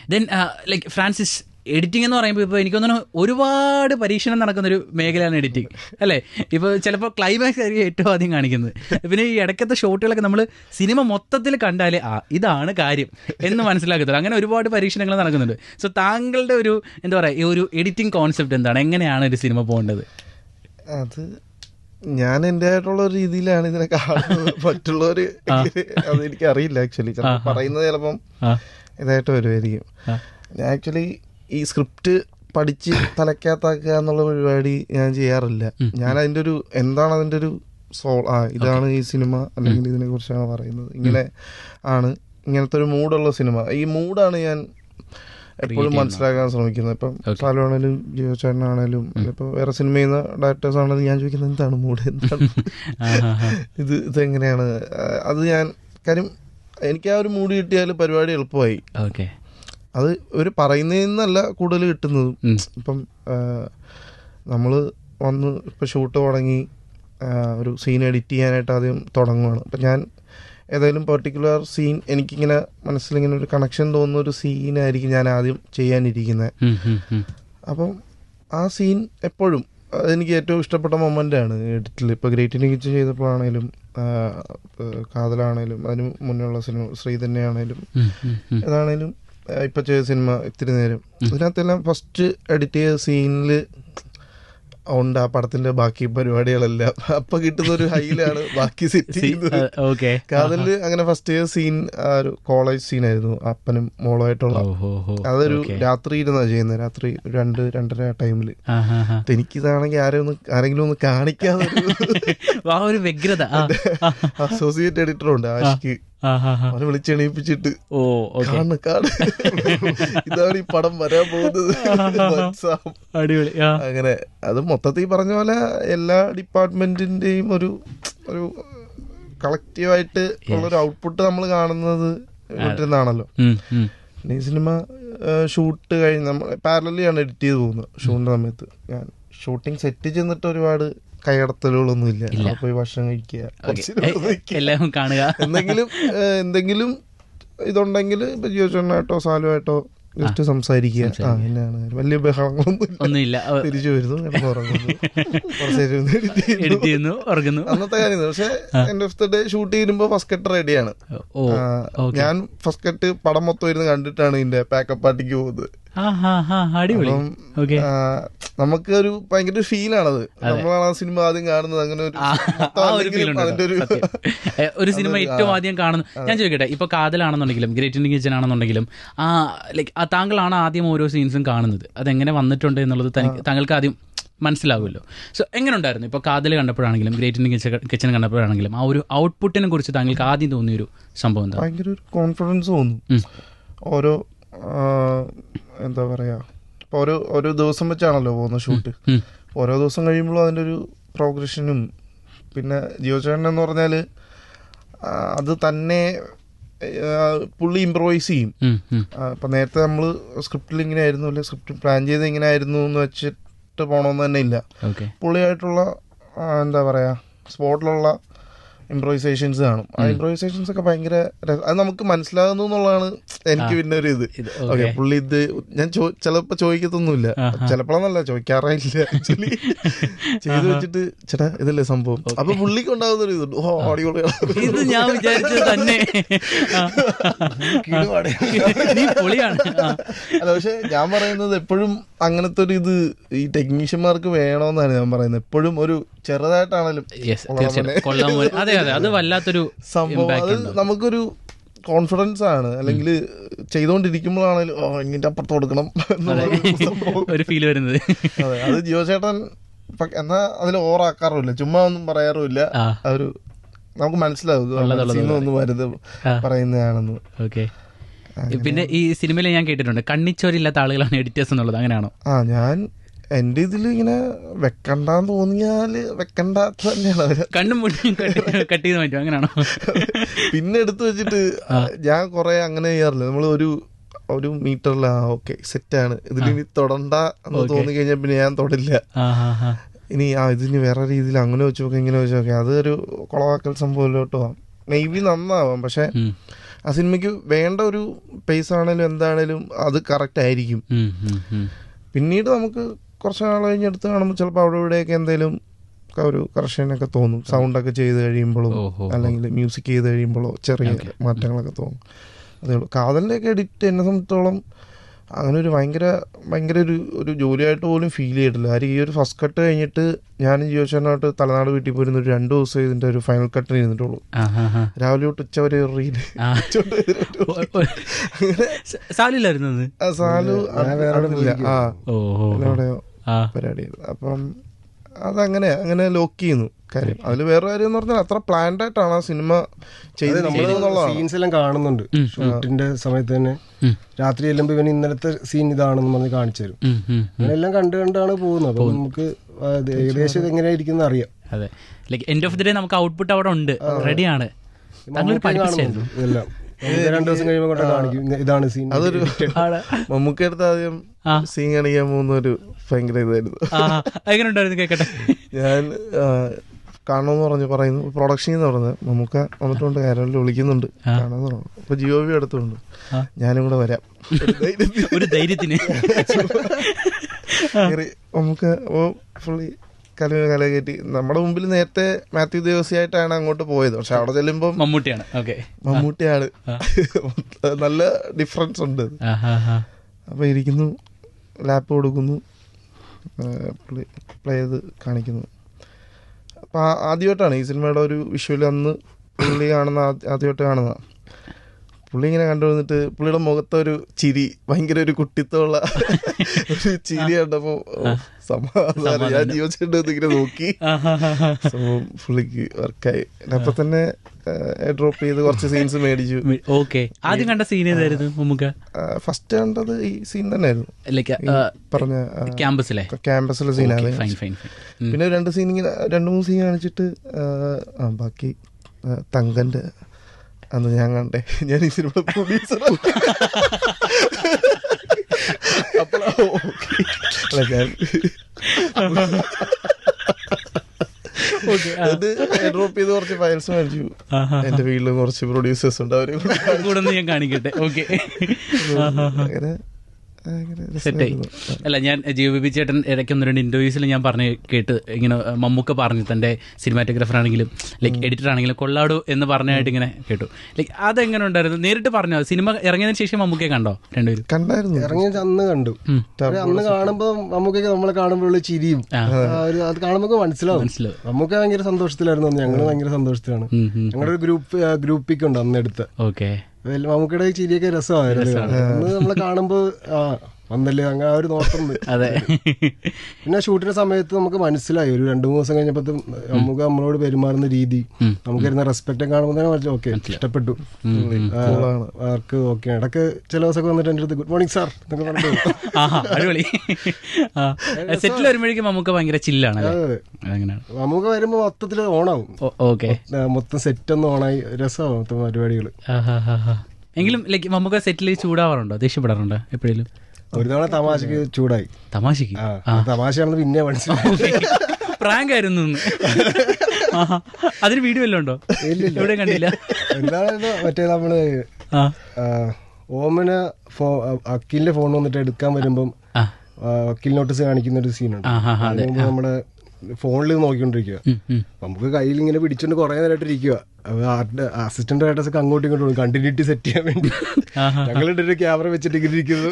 ദെൻ ലൈക്ക് ഫ്രാൻസിസ് എഡിറ്റിംഗ് എന്ന് പറയുമ്പോൾ ഇപ്പോൾ എനിക്ക് തോന്നുന്നു ഒരുപാട് പരീക്ഷണം നടക്കുന്ന ഒരു മേഖലയാണ് എഡിറ്റിംഗ് അല്ലേ? ഇപ്പോൾ ചിലപ്പോൾ ക്ലൈമാക്സ് ആയിരിക്കും ഏറ്റവും ആദ്യം കാണിക്കുന്നത്. പിന്നെ ഈ ഇടയ്ക്കത്തെ ഷോട്ടുകളൊക്കെ നമ്മൾ സിനിമ മൊത്തത്തിൽ കണ്ടാൽ ആ ഇതാണ് കാര്യം എന്ന് മനസ്സിലാക്കത്തുള്ളൂ അങ്ങനെ ഒരുപാട് പരീക്ഷണങ്ങൾ നടക്കുന്നുണ്ട്. സോ താങ്കളുടെ ഒരു എന്താ പറയുക ഈ ഒരു എഡിറ്റിംഗ് കോൺസെപ്റ്റ് എന്താണ്? എങ്ങനെയാണ് ഒരു സിനിമ പോകേണ്ടത്? അത് ഞാൻ എന്റെ ആയിട്ടുള്ള ഒരു രീതിയിലാണ് ഇതിനെ കാണുന്നത്. മറ്റുള്ളവര് അത് എനിക്ക് അറിയില്ല ആക്ച്വലി പറയുന്നത് ചിലപ്പം ഇതായിട്ട് വരുമായിരിക്കും. ഞാൻ ആക്ച്വലി ഈ സ്ക്രിപ്റ്റ് പഠിച്ച് തലക്കകത്താക്കുക എന്നുള്ള പരിപാടി ഞാൻ ചെയ്യാറില്ല. ഞാൻ അതിന്റെ ഒരു എന്താണ് അതിന്റെ ഒരു സോൾ ആ ഇതാണ് ഈ സിനിമ അല്ലെങ്കിൽ ഇതിനെ കുറിച്ചാണ് പറയുന്നത്. ഇങ്ങനെ ആണ്. ഇങ്ങനത്തെ ഒരു മൂഡുള്ള സിനിമ. ഈ മൂഡാണ് ഞാൻ എപ്പോഴും മനസ്സിലാക്കാൻ ശ്രമിക്കുന്നത്. ഇപ്പം സാലുവാണേലും ജിയോ ചേട്ടനാണേലും ഇപ്പൊ വേറെ സിനിമ ചെയ്യുന്ന ഡയറക്ടേഴ്സ് ആണെങ്കിലും ഞാൻ ചോദിക്കുന്നത് എന്താണ് മൂഡ്? എന്താണ്? ഇത് ഇതെങ്ങനെയാണ്? അത് ഞാൻ കാര്യം എനിക്ക് ആ ഒരു മൂഡ് കിട്ടിയാൽ പരിപാടി എളുപ്പമായി. അത് ഒരു പറയുന്നതിൽ നിന്നല്ല കൂടുതൽ കിട്ടുന്നതും. ഇപ്പം നമ്മൾ വന്ന് ഇപ്പം ഷൂട്ട് തുടങ്ങി ഒരു സീൻ എഡിറ്റ് ചെയ്യാനായിട്ട് ആദ്യം തുടങ്ങുകയാണ് അപ്പം ഞാൻ ഏതായാലും പെർട്ടിക്കുലർ സീൻ എനിക്കിങ്ങനെ മനസ്സിലിങ്ങനെ ഒരു കണക്ഷൻ തോന്നുന്ന ഒരു സീനായിരിക്കും ഞാൻ ആദ്യം ചെയ്യാനിരിക്കുന്നത് അപ്പം ആ സീൻ എപ്പോഴും അതെനിക്ക് ഏറ്റവും ഇഷ്ടപ്പെട്ട മൊമെന്റ് ആണ് എഡിറ്റിൽ ഇപ്പോൾ ഗ്രേറ്റിനെ കിച്ചൺ ചെയ്തപ്പോഴാണേലും കാതലാണേലും അതിന് മുന്നേയുള്ള സിനിമ ശ്രീ തന്നെയാണേലും ഏതാണേലും ആ, ഇപ്പൊ ചെയ്ത സിനിമ ഇത്തിരി നേരം. ഇതിനകത്തെല്ലാം ഫസ്റ്റ് എഡിറ്റ് ചെയ്ത സീനിൽ ഉണ്ട് ആ പടത്തിന്റെ ബാക്കി പരിപാടികളെല്ലാം. അപ്പൊ കിട്ടുന്ന ഒരു ഹൈലാണ് ബാക്കി സെറ്റ് ചെയ്യുന്നത്. ഓക്കെ. അങ്ങനെ ഫസ്റ്റ് സീൻ ആ ഒരു കോളേജ് സീനായിരുന്നു അപ്പനും മോളുമായിട്ടുള്ള. അതൊരു രാത്രി ഇരുന്നാ ചെയ്യുന്നത്. രാത്രി രണ്ട് രണ്ടര ടൈമിൽ. എനിക്ക് എനിക്കിതാണെങ്കിൽ ആരെ ഒന്ന് ആരെങ്കിലും ഒന്ന് കാണിക്കാതെ ഒരു വ്യഗ്രത. അസോസിയേറ്റ് എഡിറ്റർ ഉണ്ട് ആഷിക്ക്. അവനെ വിളിച്ചെണീപ്പിച്ചിട്ട്. ഓ കാണ് കാട് ഇതാണ് ഈ പടം വരാൻ പോകുന്നത്. അടിപൊളി. അങ്ങനെ അത് മൊത്തത്തിൽ പറഞ്ഞ പോലെ എല്ലാ ഡിപ്പാർട്ട്മെന്റിന്റെയും ഒരു ഒരു കളക്റ്റീവായിട്ട് ഉള്ളൊരു ഔട്ട്പുട്ട് നമ്മൾ കാണുന്നത്. പിന്നെ ഈ സിനിമ ഷൂട്ട് കഴിഞ്ഞ് നമ്മൾ പാരലിയാണ് എഡിറ്റ് ചെയ്ത് പോകുന്നത്. ഷൂട്ടിന്റെ സമയത്ത്. ഞാൻ ഷൂട്ടിംഗ് സെറ്റ് ചെന്നിട്ട് ഒരുപാട് കൈകടത്തലുകളൊന്നും ഇല്ല. പോയി ഭക്ഷണം കഴിക്കുക. എല്ലാം കാണുക. എന്തെങ്കിലും എന്തെങ്കിലും ഇതുണ്ടെങ്കിൽ ഇപ്പൊ ജിയോ ചേട്ടനായിട്ടോ സാലുമായിട്ടോ ജസ്റ്റ് സംസാരിക്കുക. വലിയ ബഹളങ്ങളൊന്നും ഇല്ല. തിരിച്ചു വരുന്നു ഉറങ്ങുന്നു. ഉറങ്ങുന്നു. അന്നത്തെ കാര്യം. പക്ഷെ എന്റെ ദ ഡേ ഷൂട്ട് ചെയ്യുമ്പോ ഫസ്റ്റ് കട്ട് റെഡിയാണ് ഞാൻ ഫസ്റ്റ് കട്ട് പടം മൊത്തം ഇരുന്ന് കണ്ടിട്ടാണ് ഇതിന്റെ പാക്കപ്പ് പാർട്ടിക്ക് പോകുന്നത്. നമുക്ക് ഒരു ഭയങ്കര ഫീലാണത്. നമ്മളാണ് ആ സിനിമ ആദ്യം കാണുന്നത്. അങ്ങനെ ഒരു ഒരു സിനിമ ഏറ്റവും ആദ്യം കാണുന്നത് ഞാൻ ചോദിക്കട്ടെ ഇപ്പൊ കാതലാണെന്നുണ്ടെങ്കിലും ഗ്രേറ്റ് ഇന്ത്യൻ കിച്ചൻ ആണെന്നുണ്ടെങ്കിലും ആ ലൈക്ക് ആ താങ്കളാണ് ആദ്യം ഓരോ സീൻസും കാണുന്നത്. അതെങ്ങനെ വന്നിട്ടുണ്ട് എന്നുള്ളത് താങ്കൾക്ക് ആദ്യം മനസ്സിലാവുമല്ലോ. സോ എങ്ങനെ ഉണ്ടായിരുന്നു ഇപ്പോൾ കാതൽ കണ്ടപ്പോഴാണെങ്കിലും ഗ്രേറ്റ് ഇന്ത്യൻ കിച്ചൺ കണ്ടപ്പോഴാണെങ്കിലും ആ ഒരു ഔട്ട്പുട്ടിനെ കുറിച്ച് താങ്കൾക്ക് ആദ്യം തോന്നിയൊരു സംഭവം എന്താ? ഭയങ്കര ഒരു കോൺഫിഡൻസ് തോന്നും. ഓരോ എന്താ പറയാ ഇപ്പൊ ഒരു ഒരു ദിവസം വെച്ചാണല്ലോ പോകുന്ന ഷൂട്ട്. ഓരോ ദിവസം കഴിയുമ്പോഴും അതിന്റെ ഒരു പ്രോഗ്രഷനും പിന്നെ ജിയോ ചേട്ടൻ എന്ന് പറഞ്ഞാൽ അത് തന്നെ പുള്ളി ഇമ്പ്രവൈസ് ചെയ്യും. ഇപ്പൊ നേരത്തെ നമ്മൾ സ്ക്രിപ്റ്റിൽ ഇങ്ങനെ ആയിരുന്നു അല്ലെ സ്ക്രിപ്റ്റ് പ്ലാൻ ചെയ്ത് ഇങ്ങനെ ആയിരുന്നു എന്ന് വെച്ചിട്ട് പോകണമെന്ന് തന്നെ ഇല്ല. പുള്ളിയായിട്ടുള്ള എന്താ പറയാ സ്പോട്ടിലുള്ള ഇംപ്രൈസേഷൻസ് കാണും. ആ ഇംപ്രൈസേഷൻസ് ഒക്കെ ഭയങ്കര അത് നമുക്ക് മനസ്സിലാകുന്നു എന്നുള്ളതാണ് എനിക്ക് പിന്നെ ഒരു ഇത് ഓക്കെ പുള്ളി ഇത് ഞാൻ ചിലപ്പോ ചോദിക്കത്തൊന്നുമില്ല. ചിലപ്പോഴൊന്നല്ല ചോദിക്കാറില്ല ആക്ച്വലി ചെയ്ത് വെച്ചിട്ട് ചേട്ടാ ഇതല്ലേ സംഭവം? അപ്പൊ പുള്ളിക്ക് ഉണ്ടാകുന്ന ഒരു ഇത് ഓ ഇത് ഞാൻ വിചാരിച്ചത് തന്നെ. അല്ല പക്ഷെ ഞാൻ പറയുന്നത് എപ്പോഴും അങ്ങനത്തെ ഒരു ഇത് ഈ ടെക്നീഷ്യന്മാർക്ക് വേണമെന്നാണ് ഞാൻ പറയുന്നത്. എപ്പോഴും ഒരു ചെറുതായിട്ടാണെങ്കിലും അതെ അതെ. അത് വല്ലാത്തൊരു സംഭവം. അത് നമുക്കൊരു കോൺഫിഡൻസ് ആണ്. അല്ലെങ്കിൽ ചെയ്തുകൊണ്ടിരിക്കുമ്പോഴാണെങ്കിലും ഓ ഇങ്ങനെ അപ്പുറത്ത് കൊടുക്കണം ഒരു ഫീൽ വരുന്നത്. അതെ ജീവചേട്ടൻ ചേട്ടൻ എന്നാ അതിൽ ഓറാക്കാറുമില്ല ചുമ്മാ ഒന്നും പറയാറുമില്ല. ഒരു നമുക്ക് മനസ്സിലാവും വരുത് പറയുന്നതാണെന്ന്. ഓക്കെ. പിന്നെ ഈ സിനിമയിൽ ഞാൻ കേട്ടിട്ടുണ്ട് കണ്ണിച്ചോരില്ലാത്ത ആളുകളാണ് എഡിറ്റേഴ്സ് എന്നുള്ളത്. അങ്ങനെയാണോ? ആ ഞാൻ എന്റെ ഇതിൽ ഇങ്ങനെ വെക്കണ്ടെന്ന് തോന്നിയാൽ വെക്കണ്ടാത്ത തന്നെയാണ് അവർ. കണ്ണും മുന്നും കട്ട് ചെയ്ത് മാറ്റും അങ്ങനെയാണോ പിന്നെ എടുത്തു വെച്ചിട്ട് ഞാൻ കുറെ അങ്ങനെ ചെയ്യാറില്ല. നമ്മൾ ഒരു ഒരു മീറ്ററിൽ ആ ഓക്കെ സെറ്റാണ്. ഇതിലിനി തൊടണ്ട എന്ന് തോന്നി കഴിഞ്ഞാൽ പിന്നെ ഞാൻ തൊടില്ല. ഇനി ആ ഇതിന് വേറെ രീതിയിൽ അങ്ങനെ വെച്ച് നോക്കാം ഇങ്ങനെ വെച്ച് നോക്കാം. അതൊരു കുളവാക്കൽ സംഭവത്തിലോട്ട് പോവാം. മേ ബി നന്നാവാം പക്ഷെ ആ സിനിമയ്ക്ക് വേണ്ട ഒരു പേസ് ആണേലും എന്താണേലും അത് കറക്റ്റ് ആയിരിക്കും. പിന്നീട് നമുക്ക് കുറച്ച് നാൾ കഴിഞ്ഞെടുത്ത് കാണുമ്പോൾ ചിലപ്പോൾ അവിടെ ഇവിടെയൊക്കെ എന്തെങ്കിലും ഒരു കറക്ഷനൊക്കെ തോന്നും. സൗണ്ടൊക്കെ ചെയ്ത് കഴിയുമ്പോഴും. അല്ലെങ്കിൽ മ്യൂസിക് ചെയ്ത് കഴിയുമ്പോഴോ ചെറിയ മാറ്റങ്ങളൊക്കെ തോന്നും. അതേ ഉള്ളൂ. കാതലിന്റെയൊക്കെ എഡിറ്റ് എന്നെ സംബന്ധിച്ചോളം അങ്ങനെ ഒരു ഭയങ്കര ഭയങ്കര ഒരു ഒരു ജോലിയായിട്ട് പോലും ഫീൽ ചെയ്തിട്ടില്ല. കാര്യം ഈ ഒരു ഫസ്റ്റ് കട്ട് കഴിഞ്ഞിട്ട് ഞാൻ ജിയോച്ചനായിട്ട് തലനാട് വീട്ടിൽ പോയിരുന്ന ഒരു രണ്ട് ദിവസം ഇതിന്റെ ഒരു ഫൈനൽ കട്ടിന് ഇരുന്നിട്ടുള്ളൂ. രാവിലെ തൊട്ട് ഉച്ച വരെ ഒരു റീൽ. സാലില്ലായിരുന്നു സാലു ആ. പരിപാടി. അപ്പം അതങ്ങനെ അങ്ങനെ ലോക്ക് ചെയ്യുന്നു കാര്യം. അതിൽ വേറെ കാര്യം എന്ന് പറഞ്ഞാൽ അത്ര പ്ലാൻഡ് ആയിട്ടാണ് ആ സിനിമ ചെയ്തത് സീൻസ് എല്ലാം കാണുന്നുണ്ട്. ഷൂട്ടിന്റെ സമയത്ത് തന്നെ. രാത്രി ചെല്ലുമ്പോ ഇവൻ ഇന്നലത്തെ സീൻ ഇതാണെന്ന് പറഞ്ഞ് കാണിച്ചു തരും. അതെല്ലാം എല്ലാം കണ്ടു കണ്ടാണ് പോകുന്നത്. അപ്പൊ നമുക്ക് ഏകദേശം ഇത് എങ്ങനെയായിരിക്കും അറിയാം. അതെ. Like end of the day നമുക്ക് ഔട്ട്പുട്ട് അവിടെ ഉണ്ട്. റെഡിയാണ് പഠിപ്പിച്ചായിരുന്നു. എല്ലാം. നമുക്ക് രണ്ടു ദിവസം കഴിയുമ്പോൾ കൊണ്ട് കാണിക്കും. ഇതാണ് സീൻ അതൊരു മമ്മൂക്ക അടുത്ത് ആദ്യം സീൻ കാണിക്കാൻ പോകുന്ന ഒരു ഭയങ്കര ഇതായിരുന്നു. ആ എങ്ങനെ ഉണ്ടായിരുന്നു കേക്കട്ടെ? ഞാൻ കാണണമെന്ന് പറഞ്ഞു പറയുന്നു. പ്രൊഡക്ഷൻ എന്ന് പറഞ്ഞത് നമുക്ക് വന്നിട്ടുണ്ട് കാരലിൽ വിളിക്കുന്നുണ്ട്. കാണാന്ന് പറഞ്ഞു. അപ്പൊ ജിയോ ബി അടുത്തുണ്ട് ഞാനും കൂടെ വരാം. ഒരു ധൈര്യത്തിന്. നമുക്ക് ഓ ഫുള്ളി കല കല കയറ്റി. നമ്മുടെ മുമ്പിൽ നേരത്തെ മാത്യു ദേവസിയായിട്ടാണ് അങ്ങോട്ട് പോയത്. പക്ഷെ അവിടെ ചെല്ലുമ്പോൾ മമ്മൂട്ടിയാണ്. ഓക്കെ. മമ്മൂട്ടിയാണ്. നല്ല ഡിഫറൻസ് ഉണ്ട്. അപ്പൊ ഇരിക്കുന്നു ലാപ്പ് കൊടുക്കുന്നു പ്ലേ ചെയ്ത് കാണിക്കുന്നു. അപ്പൊ ആദ്യമായിട്ടാണ് ഈ സിനിമയുടെ ഒരു വിഷ്വൽ അന്ന് പുള്ളി കാണുന്ന ആദ്യ- ആദ്യമായിട്ട് കാണുന്ന പുള്ളി ഇങ്ങനെ കണ്ടുവന്നിട്ട് പുള്ളിയുടെ മുഖത്തെ ഒരു ചിരി ഭയങ്കര ഒരു കുട്ടിത്തമുള്ള ഒരു ചിരി കണ്ടപ്പോ സമാധാനം. ഞാൻ ജീവിച്ചിട്ട് ഇങ്ങനെ നോക്കി. സംഭവം പുള്ളിക്ക് വർക്കായി. അപ്പൊ തന്നെ ഡ്രോപ്പ് ചെയ്ത് കുറച്ച് സീൻസ് മേടിച്ചു. ഓക്കെ. ആദ്യം കണ്ട സീൻ ഏതായിരുന്നു മമ്മൂക്ക? ഫസ്റ്റ് കണ്ടത് ഈ സീൻ തന്നെയായിരുന്നു. പറഞ്ഞ ക്യാമ്പസിലെ ക്യാമ്പസിലെ സീനാണ് പിന്നെ രണ്ട് സീൻ ഇങ്ങനെ രണ്ട് മൂന്ന് സീൻ കാണിച്ചിട്ട് ബാക്കി തങ്കന്റെ അന്ന് ഞാൻ കണ്ടേ. ഞാൻ ഈ സിനിമ പ്രൊഡ്യൂസർ അല്ല ഞാൻ ഇത് ഡ്രോപ്പ് ചെയ്ത് കുറച്ച് ഫയൽസ് മേടിച്ചു. എന്റെ വീട്ടിൽ കുറച്ച് പ്രൊഡ്യൂസേഴ്സ് ഉണ്ട് അവരെ കൂടെ ഞാൻ കാണിക്കട്ടെ. ഓക്കെ. അങ്ങനെ സെറ്റായി. അല്ല ഞാൻ ജിയോ ബി ചേട്ടൻ ഇടയ്ക്ക് ഒന്ന് രണ്ട് ഇന്റർവ്യൂസിൽ ഞാൻ പറഞ്ഞ് കേട്ട് ഇങ്ങനെ മമ്മൂക്ക പറഞ്ഞു തന്റെ സിനിമാറ്റോഗ്രാഫർ ആണെങ്കിലും ലൈക്ക് എഡിറ്റർ ആണെങ്കിലും കൊള്ളാടു എന്ന് പറഞ്ഞായിട്ട് ഇങ്ങനെ കേട്ടു. ലൈക്ക് അതെങ്ങനെ ഉണ്ടായിരുന്നു? നേരിട്ട് പറഞ്ഞോ? സിനിമ ഇറങ്ങിയതിന് ശേഷം മമ്മൂക്കെ കണ്ടോ രണ്ടുപേരും? കണ്ടായിരുന്നു. ഇറങ്ങിയ അന്ന് കണ്ടു. അന്ന് കാണുമ്പോൾ മമ്മൂക്കൊക്കെ നമ്മളെ കാണുമ്പോൾ ചിരിയും. അത് കാണുമ്പോൾ മനസ്സിലാവും. മനസ്സിലാവും. മമ്മൂക്ക ഭയങ്കര സന്തോഷത്തിലായിരുന്നു ഞങ്ങൾ ഞങ്ങൾ ഭയങ്കര സന്തോഷത്തിലാണ്. ഞങ്ങളുടെ ഒരു ഗ്രൂപ്പ് ഗ്രൂപ്പിക്കുണ്ട് അന്ന് എടുത്ത്. ഓക്കെ. അതിൽ നമുക്കിടെ ചിരിയൊക്കെ രസമായിരുന്നു. നമ്മൾ നമ്മളെ കാണുമ്പോ ആ വന്നല്ലേ? അങ്ങനെ ആ ഒരു നോട്ടം. അതെ. പിന്നെ ഷൂട്ടിന്റെ സമയത്ത് നമുക്ക് മനസ്സിലായി. ഒരു രണ്ടു മൂന്ന് ദിവസം കഴിഞ്ഞപ്പോ നമുക്ക് നമ്മളോട് പെരുമാറുന്ന രീതി. നമുക്ക് വരുന്ന റെസ്പെക്ട് കാണുമ്പോൾ തന്നെ ഓക്കെ ഇഷ്ടപ്പെട്ടു. അവർക്ക് ഓക്കെ. ഇടയ്ക്ക് ചില ദിവസമൊക്കെ വന്നിട്ട് എന്റെ അടുത്ത് ഗുഡ് മോർണിംഗ് സാർ എന്നൊക്കെ പറഞ്ഞു ആഹാ അടിപൊളി. സെറ്റിൽ വരുമ്പോഴേക്കും നമുക്ക് ഭയങ്കര ചില്ലാണ് നമുക്ക് വരുമ്പോൾ മൊത്തത്തിൽ ഓണാവും. ഓക്കെ. മൊത്തം സെറ്റ് ഒന്ന് ഓണായി. രസമാവും മൊത്തം പരിപാടികൾ എങ്കിലും ലൈക്ക് മമ്മൂക്ക സെറ്റിൽ ചൂടാവാറുണ്ടോ? ദേഷ്യപ്പെടാറുണ്ടോ എപ്പോഴേലും? ഒരു തവണ തമാശക്ക് ചൂടായി. തമാശക്ക്? തമാശയാണെന്ന് പിന്നെ മനസ്സിലായി. പ്രാങ്ക് ആയിരുന്നു. അതിന് വീഡിയോ എല്ലാം ഉണ്ടോ? എവിടെ കണ്ടില്ല. മറ്റേ നമ്മൾ ഓമന ഫോ അക്കിലിന്റെ ഫോൺ വന്നിട്ട് എടുക്കാൻ വരുമ്പം വക്കീൽ നോട്ടീസ് കാണിക്കുന്ന ഒരു സീനുണ്ട് നമ്മുടെ ഫോണിൽ നോക്കിക്കൊണ്ടിരിക്കുക. നമുക്ക് കയ്യിൽ ഇങ്ങനെ പിടിച്ചോണ്ട് കുറെ നേരമായിട്ട് ഇരിക്കുക അസിസ്റ്റന്റ് റൈറ്റേഴ്സ് ഒക്കെ അങ്ങോട്ടും ഇങ്ങോട്ടും കണ്ടിന്യൂറ്റി സെറ്റ് ചെയ്യാൻ വേണ്ടി. ഞങ്ങളുടെ ഒരു ക്യാമറ വെച്ചിട്ട് ഇങ്ങനെ ഇരിക്കുന്നു.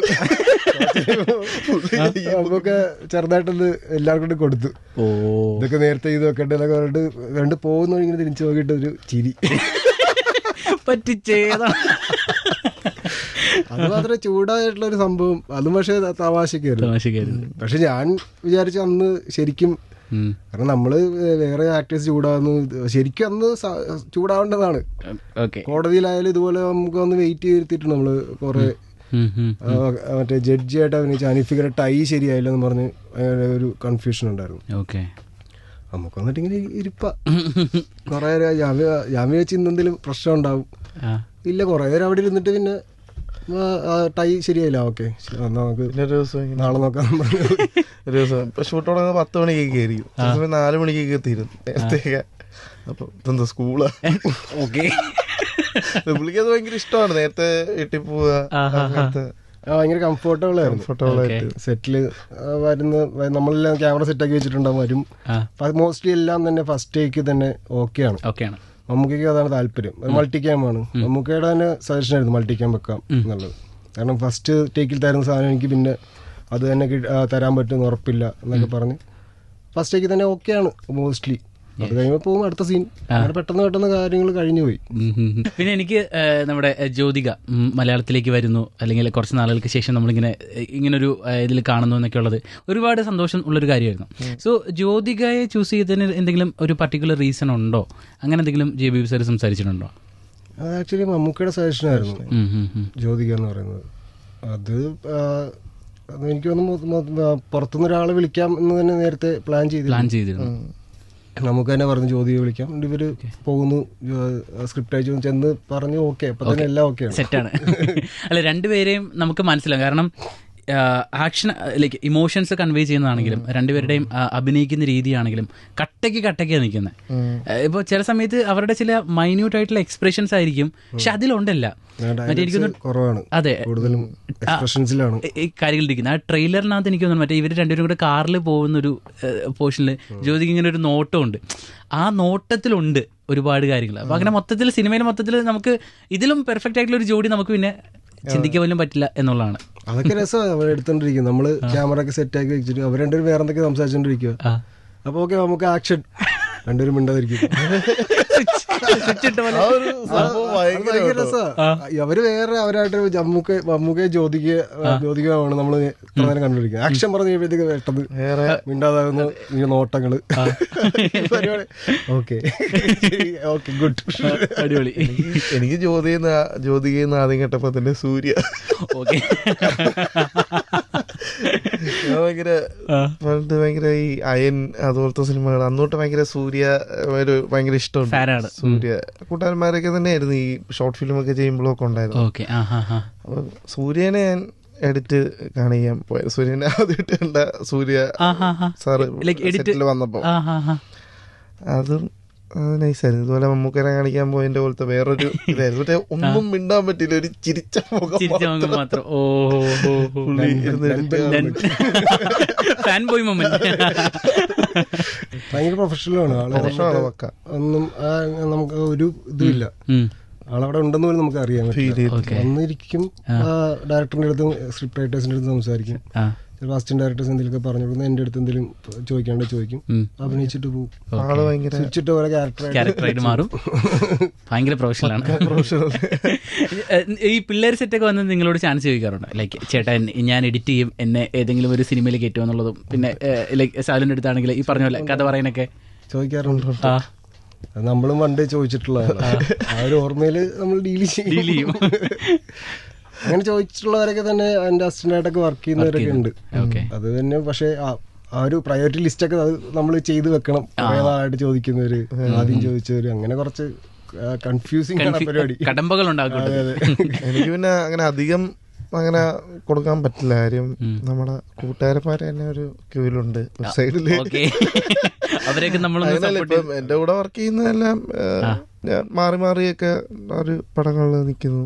നമുക്ക് ചെറുതായിട്ടൊന്ന് എല്ലാവർക്കും കൂടെ കൊടുത്തു. ഓ. ഇതൊക്കെ നേരത്തെ ഇത് വെക്കട്ടെ എന്നൊക്കെ പറഞ്ഞിട്ട് രണ്ട് പോകുന്ന ഇങ്ങനെ തിരിച്ചു നോക്കിയിട്ട് ഒരു ചിരി. പറ്റിച്ചേതാ അത്. മാത്രമേ ചൂടായിട്ടുള്ള ഒരു സംഭവം. അതും പക്ഷേ തമാശക്കായിരുന്നു പക്ഷെ ഞാൻ വിചാരിച്ചു അന്ന് ശരിക്കും. കാരണം നമ്മൾ വേറെ ആക്ടേഴ്സ് ചൂടാവുന്നു. ശരിക്കും അന്ന് ചൂടാവേണ്ടതാണ്. കോടതിയിലായാലും ഇതുപോലെ നമുക്ക് ഒന്ന് വെയിറ്റ് ചെയ്തിട്ടുണ്ട് നമ്മൾ കുറെ മറ്റേ ജഡ്ജി ആയിട്ട് മറ്റേ ജഡ്ജിയായിട്ട് അഭിനയിച്ച അനിഫിക്കറെ ടൈ ശരിയായില്ലെന്ന് പറഞ്ഞ് ഒരു കൺഫ്യൂഷൻ ഉണ്ടായിരുന്നു. ഓക്കെ നമുക്ക് വന്നിട്ട് ഇങ്ങനെ ഇരിപ്പ. കുറെ ജാമ്യ ജാമ്യ വെച്ച് ഇന്നെന്തെങ്കിലും പ്രശ്നം ഉണ്ടാവും. ഇല്ല കുറെ നേരം അവിടെ ഇരുന്നിട്ട് പിന്നെ ടൈ ശരിയായില്ല. ഓക്കെ. നമുക്ക് പിന്നെ ഒരു ദിവസം നാളെ നോക്കാം. ഒരു ദിവസം. ഇപ്പൊ ഷൂട്ട് തുടങ്ങുന്നത് പത്ത് മണിക്കൊക്കെ ആയിരിക്കും. ചില സമയം നാല് മണിക്കൊക്കെ തീരും. നേരത്തേക്ക് അപ്പൊ ഇതെന്താ സ്കൂളാ ഓക്കെ. പുള്ളിക്ക് അത് ഭയങ്കര ഇഷ്ടമാണ്. നേരത്തെ വീട്ടിൽ പോവുക അങ്ങനത്തെ ഭയങ്കര കംഫർട്ടബിൾ ആയിരുന്നു. കംഫർട്ടബിൾ ആയിട്ട്. സെറ്റിൽ വരുന്ന നമ്മളെല്ലാം ക്യാമറ സെറ്റ് ആക്കി വെച്ചിട്ടുണ്ടാവും. വരും. ആ. മോസ്റ്റ്ലി എല്ലാം തന്നെ ഫസ്റ്റ് ടേക്ക് തന്നെ ഓക്കെയാണ് ഓക്കെയാണ് മമ്മൂക്കയ്ക്ക് അതാണ് താല്പര്യം. മൾട്ടി ക്യാമാണ് മമ്മൂക്കയുടെ തന്നെ സജഷൻ ആയിരുന്നു മൾട്ടി ക്യാം വെക്കാം എന്നുള്ളത്. കാരണം ഫസ്റ്റ് ടേക്കിൽ തരുന്ന സാധനം എനിക്ക് പിന്നെ അത് തന്നെ തരാൻ പറ്റുമെന്ന് ഉറപ്പില്ല എന്നൊക്കെ പറഞ്ഞ്. ഫസ്റ്റ് ടേക്കിൽ തന്നെ ഓക്കെയാണ് മോസ്റ്റ്ലി അത് കഴിയുമ്പോൾ പോകും അടുത്ത സീൻ അങ്ങനെ പെട്ടെന്ന് പെട്ടെന്ന് കാര്യങ്ങൾ കഴിഞ്ഞു പോയി. പിന്നെ എനിക്ക് നമ്മുടെ ജ്യോതിക മലയാളത്തിലേക്ക് വരുന്നു. അല്ലെങ്കിൽ കുറച്ച് നാളുകൾക്ക് ശേഷം നമ്മളിങ്ങനെ ഇങ്ങനെ ഇങ്ങനൊരു ഇതിൽ കാണുന്നു എന്നൊക്കെ ഉള്ളത് ഒരുപാട് സന്തോഷം ഉള്ളൊരു കാര്യമായിരുന്നു. സോ ജ്യോതികയെ ചൂസ് ചെയ്തതിന് എന്തെങ്കിലും ഒരു പർട്ടിക്കുലർ റീസൺ ഉണ്ടോ? അങ്ങനെ എന്തെങ്കിലും ജെ ബി സാർ സംസാരിച്ചിട്ടുണ്ടോ? അത് ആക്ച്വലി മമ്മൂക്കയുടെ ഉം. ജ്യോതിക എന്ന് പറയുന്നത്. അത് അത് എനിക്ക് തോന്നുന്നു പുറത്തുനിന്ന് ഒരാളെ വിളിക്കാം എന്ന് തന്നെ നേരത്തെ പ്ലാൻ ചെയ്തു പ്ലാൻ ചെയ്തിരുന്നു. നമുക്ക് തന്നെ പറഞ്ഞു ജ്യോതിയെ വിളിക്കാം. ഇവർ ഇവർ പോകുന്നു സ്ക്രിപ്റ്റ് അയച്ചു ചെന്ന് പറഞ്ഞു ഓക്കെ അപ്പൊ തന്നെ എല്ലാം ഓക്കെയാണ് സെറ്റാണ് അല്ല രണ്ടുപേരെയും നമുക്ക് മനസ്സിലാവും. കാരണം ആക്ഷൻ ലൈക്ക് ഇമോഷൻസ് കൺവേ ചെയ്യുന്നതാണെങ്കിലും രണ്ടുപേരുടെയും അഭിനയിക്കുന്ന രീതിയാണെങ്കിലും കട്ടയ്ക്ക് കട്ടയ്ക്കാണ് നിൽക്കുന്നത് ഇപ്പോൾ ചില സമയത്ത് അവരുടെ ചില മൈന്യൂട്ട് ആയിട്ടുള്ള എക്സ്പ്രഷൻസ് ആയിരിക്കും പക്ഷെ അതിലുണ്ടല്ല. മറ്റേ എനിക്കൊന്ന് അതെ. കാര്യങ്ങൾ ഇരിക്കുന്നത് ആ ട്രെയിലറിനകത്ത് എനിക്ക് തോന്നുന്നു മറ്റേ ഇവർ രണ്ടുപേരും കൂടെ കാറിൽ പോകുന്ന ഒരു പോർഷനിൽ ജ്യോതിക്ക് ഇങ്ങനെ ഒരു നോട്ടമുണ്ട്. ആ നോട്ടത്തിലുണ്ട് ഒരുപാട് കാര്യങ്ങൾ അപ്പൊ അങ്ങനെ മൊത്തത്തിൽ സിനിമയിൽ മൊത്തത്തിൽ നമുക്ക് ഇതിലും പെർഫെക്റ്റ് ആയിട്ടുള്ള ഒരു ജോഡി നമുക്ക് പിന്നെ ചിന്തിക്കാൻ പോലും പറ്റില്ല എന്നുള്ളതാണ്. അതൊക്കെ രസമാണ് അവർ എടുത്തോണ്ടിരിക്കും നമ്മൾ ക്യാമറ ഒക്കെ സെറ്റ് ആക്കി വെച്ചിട്ട് അവർ രണ്ടുപേരും വേറെ എന്തൊക്കെ സംസാരിച്ചോണ്ടിരിക്കുക. അപ്പൊ ഓക്കെ നമുക്ക് ആക്ഷൻ രണ്ടുപേരും മിണ്ടാതിരിക്കും. ഭയങ്കര രസാ. അവർ വേറെ അവരായിട്ട് ജമ്മുക്ക് മമ്മൂക്കെ ജ്യോതിക്ക് ജ്യോതികമാണ് നമ്മൾ ഇത്ര നേരം കണ്ടുപിടിക്കുന്നത് ആക്ഷൻ പറഞ്ഞു കഴിയുമ്പോഴത്തേക്ക് പെട്ടെന്ന് വേറെ മിണ്ടാതാകുന്നു ഈ നോട്ടങ്ങൾ. ഓക്കെ. Okay good. അടിപൊളി. എനിക്ക് ജ്യോതി ജ്യോതികയെന്ന് ആദ്യം കേട്ടപ്പോ തന്നെ സൂര്യ. ഓക്കെ. ഞാൻ ഭയങ്കര പണ്ട് ഭയങ്കര ഈ അയൻ അതുപോലത്തെ സിനിമകൾ. അന്നോട്ട് ഭയങ്കര സൂര്യ ഒരു ഭയങ്കര ഇഷ്ടമാണ് സൂര്യ കൂട്ടുകാരന്മാരൊക്കെ തന്നെയായിരുന്നു ഈ ഷോർട്ട് ഫിലിം ഒക്കെ ചെയ്യുമ്പോഴൊക്കെ ഉണ്ടായിരുന്നു അപ്പൊ സൂര്യനെ ഞാൻ എഡിറ്റ് കാണിക്കാൻ പോയത്. സൂര്യനെ ആദ്യമായിട്ട് കണ്ട സൂര്യ സാറ് വന്നപ്പോ. അതും നൈസായിരുന്നു ഇതുപോലെ മമ്മൂക്കനെ കാണിക്കാൻ പോയതിന്റെ പോലത്തെ വേറൊരു ഇതായിരുന്നു. മറ്റേ ഒന്നും മിണ്ടാൻ പറ്റില്ല ഒരു ചിരിച്ച മുഖം ചിരിച്ച മാത്രം. മുഖം മാത്രം. ഓ ഫാൻ ബോയ് മൊമെന്റ് ഭയങ്കര പ്രൊഫഷണലാണ് ആൾ പക്ക ഒന്നും ആ, നമുക്ക് ഒരു ഇതുമില്ല. ആളവിടെ ഉണ്ടെന്ന് പോലും നമുക്ക് അറിയാം ഫീൽ പറ്റില്ല ചെയ്തു വന്നിരിക്കും ഡയറക്ടറിന്റെ അടുത്തും സ്ക്രിപ്റ്റ് റൈറ്റേഴ്സിന്റെ അടുത്ത് സംസാരിക്കും. ആ. ചിലപ്പോൾ അസിസ്റ്റന്റ് ഡയറക്ടേഴ്സ് എന്തെങ്കിലും പറഞ്ഞു കൊടുക്കുന്ന എന്റെ അടുത്ത് എന്തെങ്കിലും ചോദിക്കാണ്ട് ചോദിക്കും. അഭിനയിച്ചിട്ട് പോകും സ്വിച്ചിട്ട് പോലെ ക്യാരക്ടർ ക്യാരക്ടറായിട്ട് മാറും. ഭയങ്കര പ്രൊഫഷണലാണ് പ്രൊഫഷണൽ ഈ പിള്ളേർ സെറ്റൊക്കെ വന്ന് നിങ്ങളോട് ചാൻസ് ചോദിക്കാറുണ്ട്? ലൈക്ക് ചേട്ടാ ഞാൻ എഡിറ്റ് ചെയ്യും. എന്നെ ഏതെങ്കിലും ഒരു സിനിമയിൽ കയറ്റുമോ എന്നുള്ളതും. പിന്നെ ലൈക്ക് സാലിന്റെ അടുത്താണെങ്കിൽ ഈ പറഞ്ഞ പോലെ കഥ പറയാനൊക്കെ ചോദിക്കാറുണ്ട്. നമ്മളും വണ്ടേ ചോദിച്ചിട്ടുള്ളതാണ്. ആ ഒരു ഓർമ്മയിൽ നമ്മൾ ഡീൽ ഡീൽ ചെയ്യും. അങ്ങനെ ചോദിച്ചിട്ടുള്ളവരൊക്കെ തന്നെ എന്റെ അസിസ്റ്റന്റായിട്ടൊക്കെ വർക്ക് ചെയ്യുന്നവരൊക്കെ ഉണ്ട്. അത് തന്നെ പക്ഷേ ആ- ഒരു പ്രയോറിറ്റി ലിസ്റ്റ് ഒക്കെ അത് നമ്മൾ ചെയ്ത് വെക്കണം. കുറെ നാളായിട്ട് ചോദിക്കുന്നവര് ആദ്യം ചോദിച്ചവര് അങ്ങനെ കുറച്ച് കൺഫ്യൂസിങ് ആണ് പരിപാടി. കടമ്പകൾ എനിക്ക് പിന്നെ അങ്ങനെ അധികം അങ്ങനെ കൊടുക്കാൻ പറ്റില്ല. കാര്യം നമ്മുടെ കൂട്ടുകാരന്മാരെ തന്നെ ഒരു ക്യൂവിലുണ്ട്. ഒരു സൈഡിൽ അവരൊക്കെ ഇപ്പം എന്റെ കൂടെ വർക്ക് ചെയ്യുന്നതെല്ലാം ഞാൻ മാറി മാറിയൊക്കെ ഒരു പടങ്ങളിൽ നിൽക്കുന്നു.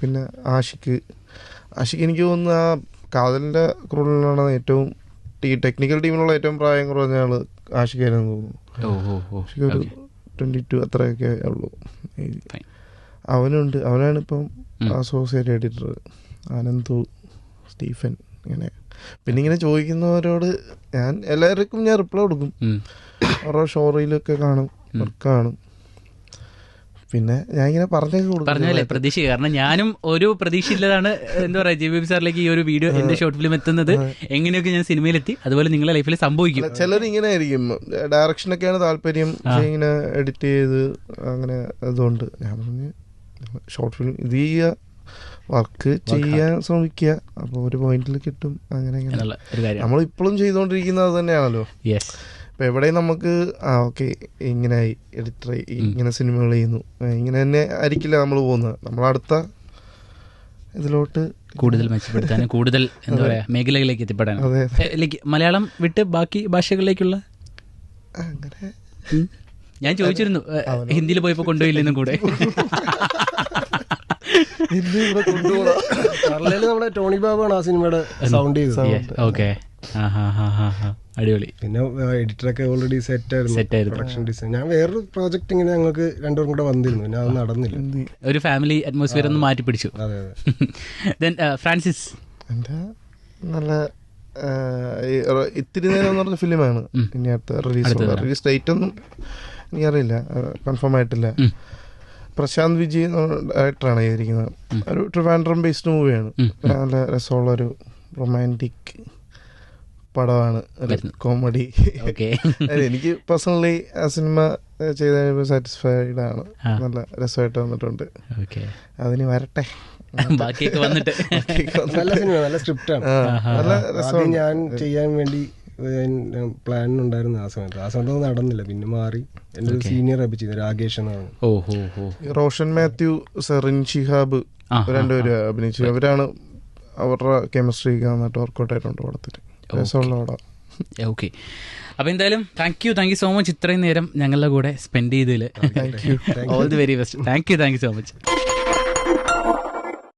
പിന്നെ ആഷിക്ക്. ആഷിക്ക് എനിക്ക് തോന്നുന്നു ആ കാതലിന്റെ ക്രൂളിലാണ് ഏറ്റവും ടീ ടെക്നിക്കൽ ടീമിലുള്ള ഏറ്റവും പ്രായം കുറഞ്ഞ ആൾ ആഷിക്കായിരുന്നു തോന്നുന്നു. ആഷിക്ക് ഒരു ട്വന്റി ടു അത്രയൊക്കെ ഉള്ളൂ. അവനുണ്ട്. അവനാണ് ഇപ്പം അസോസിയേറ്റ് എഡിറ്റർ ആനന്ദു സ്റ്റീഫൻ ഇങ്ങനെ. പിന്നെ ഇങ്ങനെ ചോദിക്കുന്നവരോട് ഞാൻ എല്ലാവർക്കും ഞാൻ റിപ്ലൈ കൊടുക്കും. ഓരോ ഷോറിയിലൊക്കെ ഷോറിലൊക്കെ കാണും കാണും. പിന്നെ ഞാൻ ഇങ്ങനെ പറഞ്ഞു പറഞ്ഞല്ലേ പ്രതീക്ഷ കാരണം ഞാനും ഒരു പ്രതീക്ഷയില്ലതാണ് എന്താ പറയാ ജി ബി സാറിലേക്ക് ഈ ഒരു വീഡിയോ എന്റെ ഷോർട്ട് ഫിലിം എത്തുന്നത്. എങ്ങനെയൊക്കെ ഞാൻ സിനിമയിലെത്തി അതുപോലെ നിങ്ങളെ ലൈഫിൽ സംഭവിക്കും. ചിലർ ഇങ്ങനെ ആയിരിക്കും ഡയറക്ഷനൊക്കെയാണ് താല്പര്യം. ഇങ്ങനെ എഡിറ്റ് ചെയ്ത് അങ്ങനെ അതുകൊണ്ട് ഞാൻ പറഞ്ഞു ഷോർട്ട് ഫിലിം ഇത് ചെയ്യുക വർക്ക് ചെയ്യാൻ ശ്രമിക്കുക. അപ്പോൾ ഒരു പോയിന്റിൽ കിട്ടും. അങ്ങനെ നമ്മൾ ഇപ്പോഴും ചെയ്തുകൊണ്ടിരിക്കുന്നത് അത് തന്നെയാണല്ലോ. ഇപ്പൊ എവിടെയും നമുക്ക് ആ ഓക്കെ ഇങ്ങനെയായി എഡിറ്റർ ഇങ്ങനെ സിനിമകൾ ചെയ്യുന്നു. ഇങ്ങനെ തന്നെ ആയിരിക്കില്ല നമ്മൾ പോകുന്നത്. നമ്മളടുത്ത ഇതിലോട്ട് കൂടുതൽ മെച്ചപ്പെടുത്താനും കൂടുതൽ എന്താ പറയാ മേഖലകളിലേക്ക് എത്തിപ്പെടാനും. അതെ മലയാളം വിട്ട് ബാക്കി ഭാഷകളിലേക്കുള്ള? അങ്ങനെ. ഞാൻ ചോദിച്ചിരുന്നു ഹിന്ദിയിൽ പോയപ്പോ കൊണ്ടുപോയില്ലെന്നും കൂടെ. ഹിന്ദി ഇവിടെ കൊണ്ടുപോകണം. കേരളയിൽ നമ്മുടെ ടോണി ബാബാണ് ആ സിനിമയുടെ സൗണ്ട് ചെയ്തത്. ഓക്കെ അടിപൊളി. പിന്നെ എഡിറ്ററൊക്കെ ഓൾറെഡി സെറ്റ് ആയിരുന്നു. പ്രൊഡക്ഷൻ ഡിസൈൻ ഞാൻ വേറൊരു പ്രോജക്റ്റ് ഇങ്ങനെ ഞങ്ങൾക്ക് രണ്ടുപേരും കൂടെ വന്നിരുന്നു. ഞാൻ അത് നടന്നില്ല. ഒരു ഫാമിലി അറ്റ്മോസ്ഫിയർ ഒന്ന് മാറ്റി പിടിച്ചു അതെ അതെ. ദെൻ ഫ്രാൻസിസ് നല്ല ഇത്തിരി നേരം എന്ന് പറഞ്ഞ ഫിലിമാണ്. ഇനി അടുത്ത റിലീസ് റിലീസ് ഡേറ്റ് ഒന്നും എനിക്കറിയില്ല. കൺഫേം ആയിട്ടില്ല. പ്രശാന്ത് വിജയ് ഡയറക്ടറാണ് ചെയ്തിരിക്കുന്നത്. ഒരു ട്രിവാൻഡ്രം ബേസ്ഡ് മൂവിയാണ് നല്ല രസമുള്ള ഒരു റൊമാന്റിക് പടമാണ്. ഒരു കോമഡി ഓക്കെ. എനിക്ക് പേഴ്സണലി ആ സിനിമ ചെയ്ത സാറ്റിസ്ഫൈഡ് ആണ്. നല്ല രസമായിട്ട് വന്നിട്ടുണ്ട്. ഓക്കെ. അതിന് വരട്ടെ. ബാക്കിയൊക്കെ വന്നിട്ട്. നല്ല സിനിമ നല്ല സ്ക്രിപ്റ്റ് ആണ്. നല്ല രസം ഞാൻ ചെയ്യാൻ വേണ്ടി പ്ലാൻ ഉണ്ടായിരുന്നു ആ സമയത്ത്. ആ സമയത്ത് നടന്നില്ല. പിന്നെ മാറി. എന്റെ ഒരു സീനിയർ അഭിജിത് രാകേഷ് എന്നാണ്. ഓഹോ റോഷൻ മാത്യു സെറിൻ ഷിഹാബ് രണ്ടുപേരും അഭിനയിച്ചു. അവരാണ് അവരുടെ കെമിസ്ട്രി നന്നായിട്ട് വർക്കൗട്ട് ആയിട്ടുണ്ട് പടത്തിൽ. ഓക്കെ അപ്പൊ എന്തായാലും thank you thank you so much ഇത്രയും നേരം ഞങ്ങളുടെ കൂടെ സ്പെൻഡ് ചെയ്തതിൽ all the very best thank you thank you so much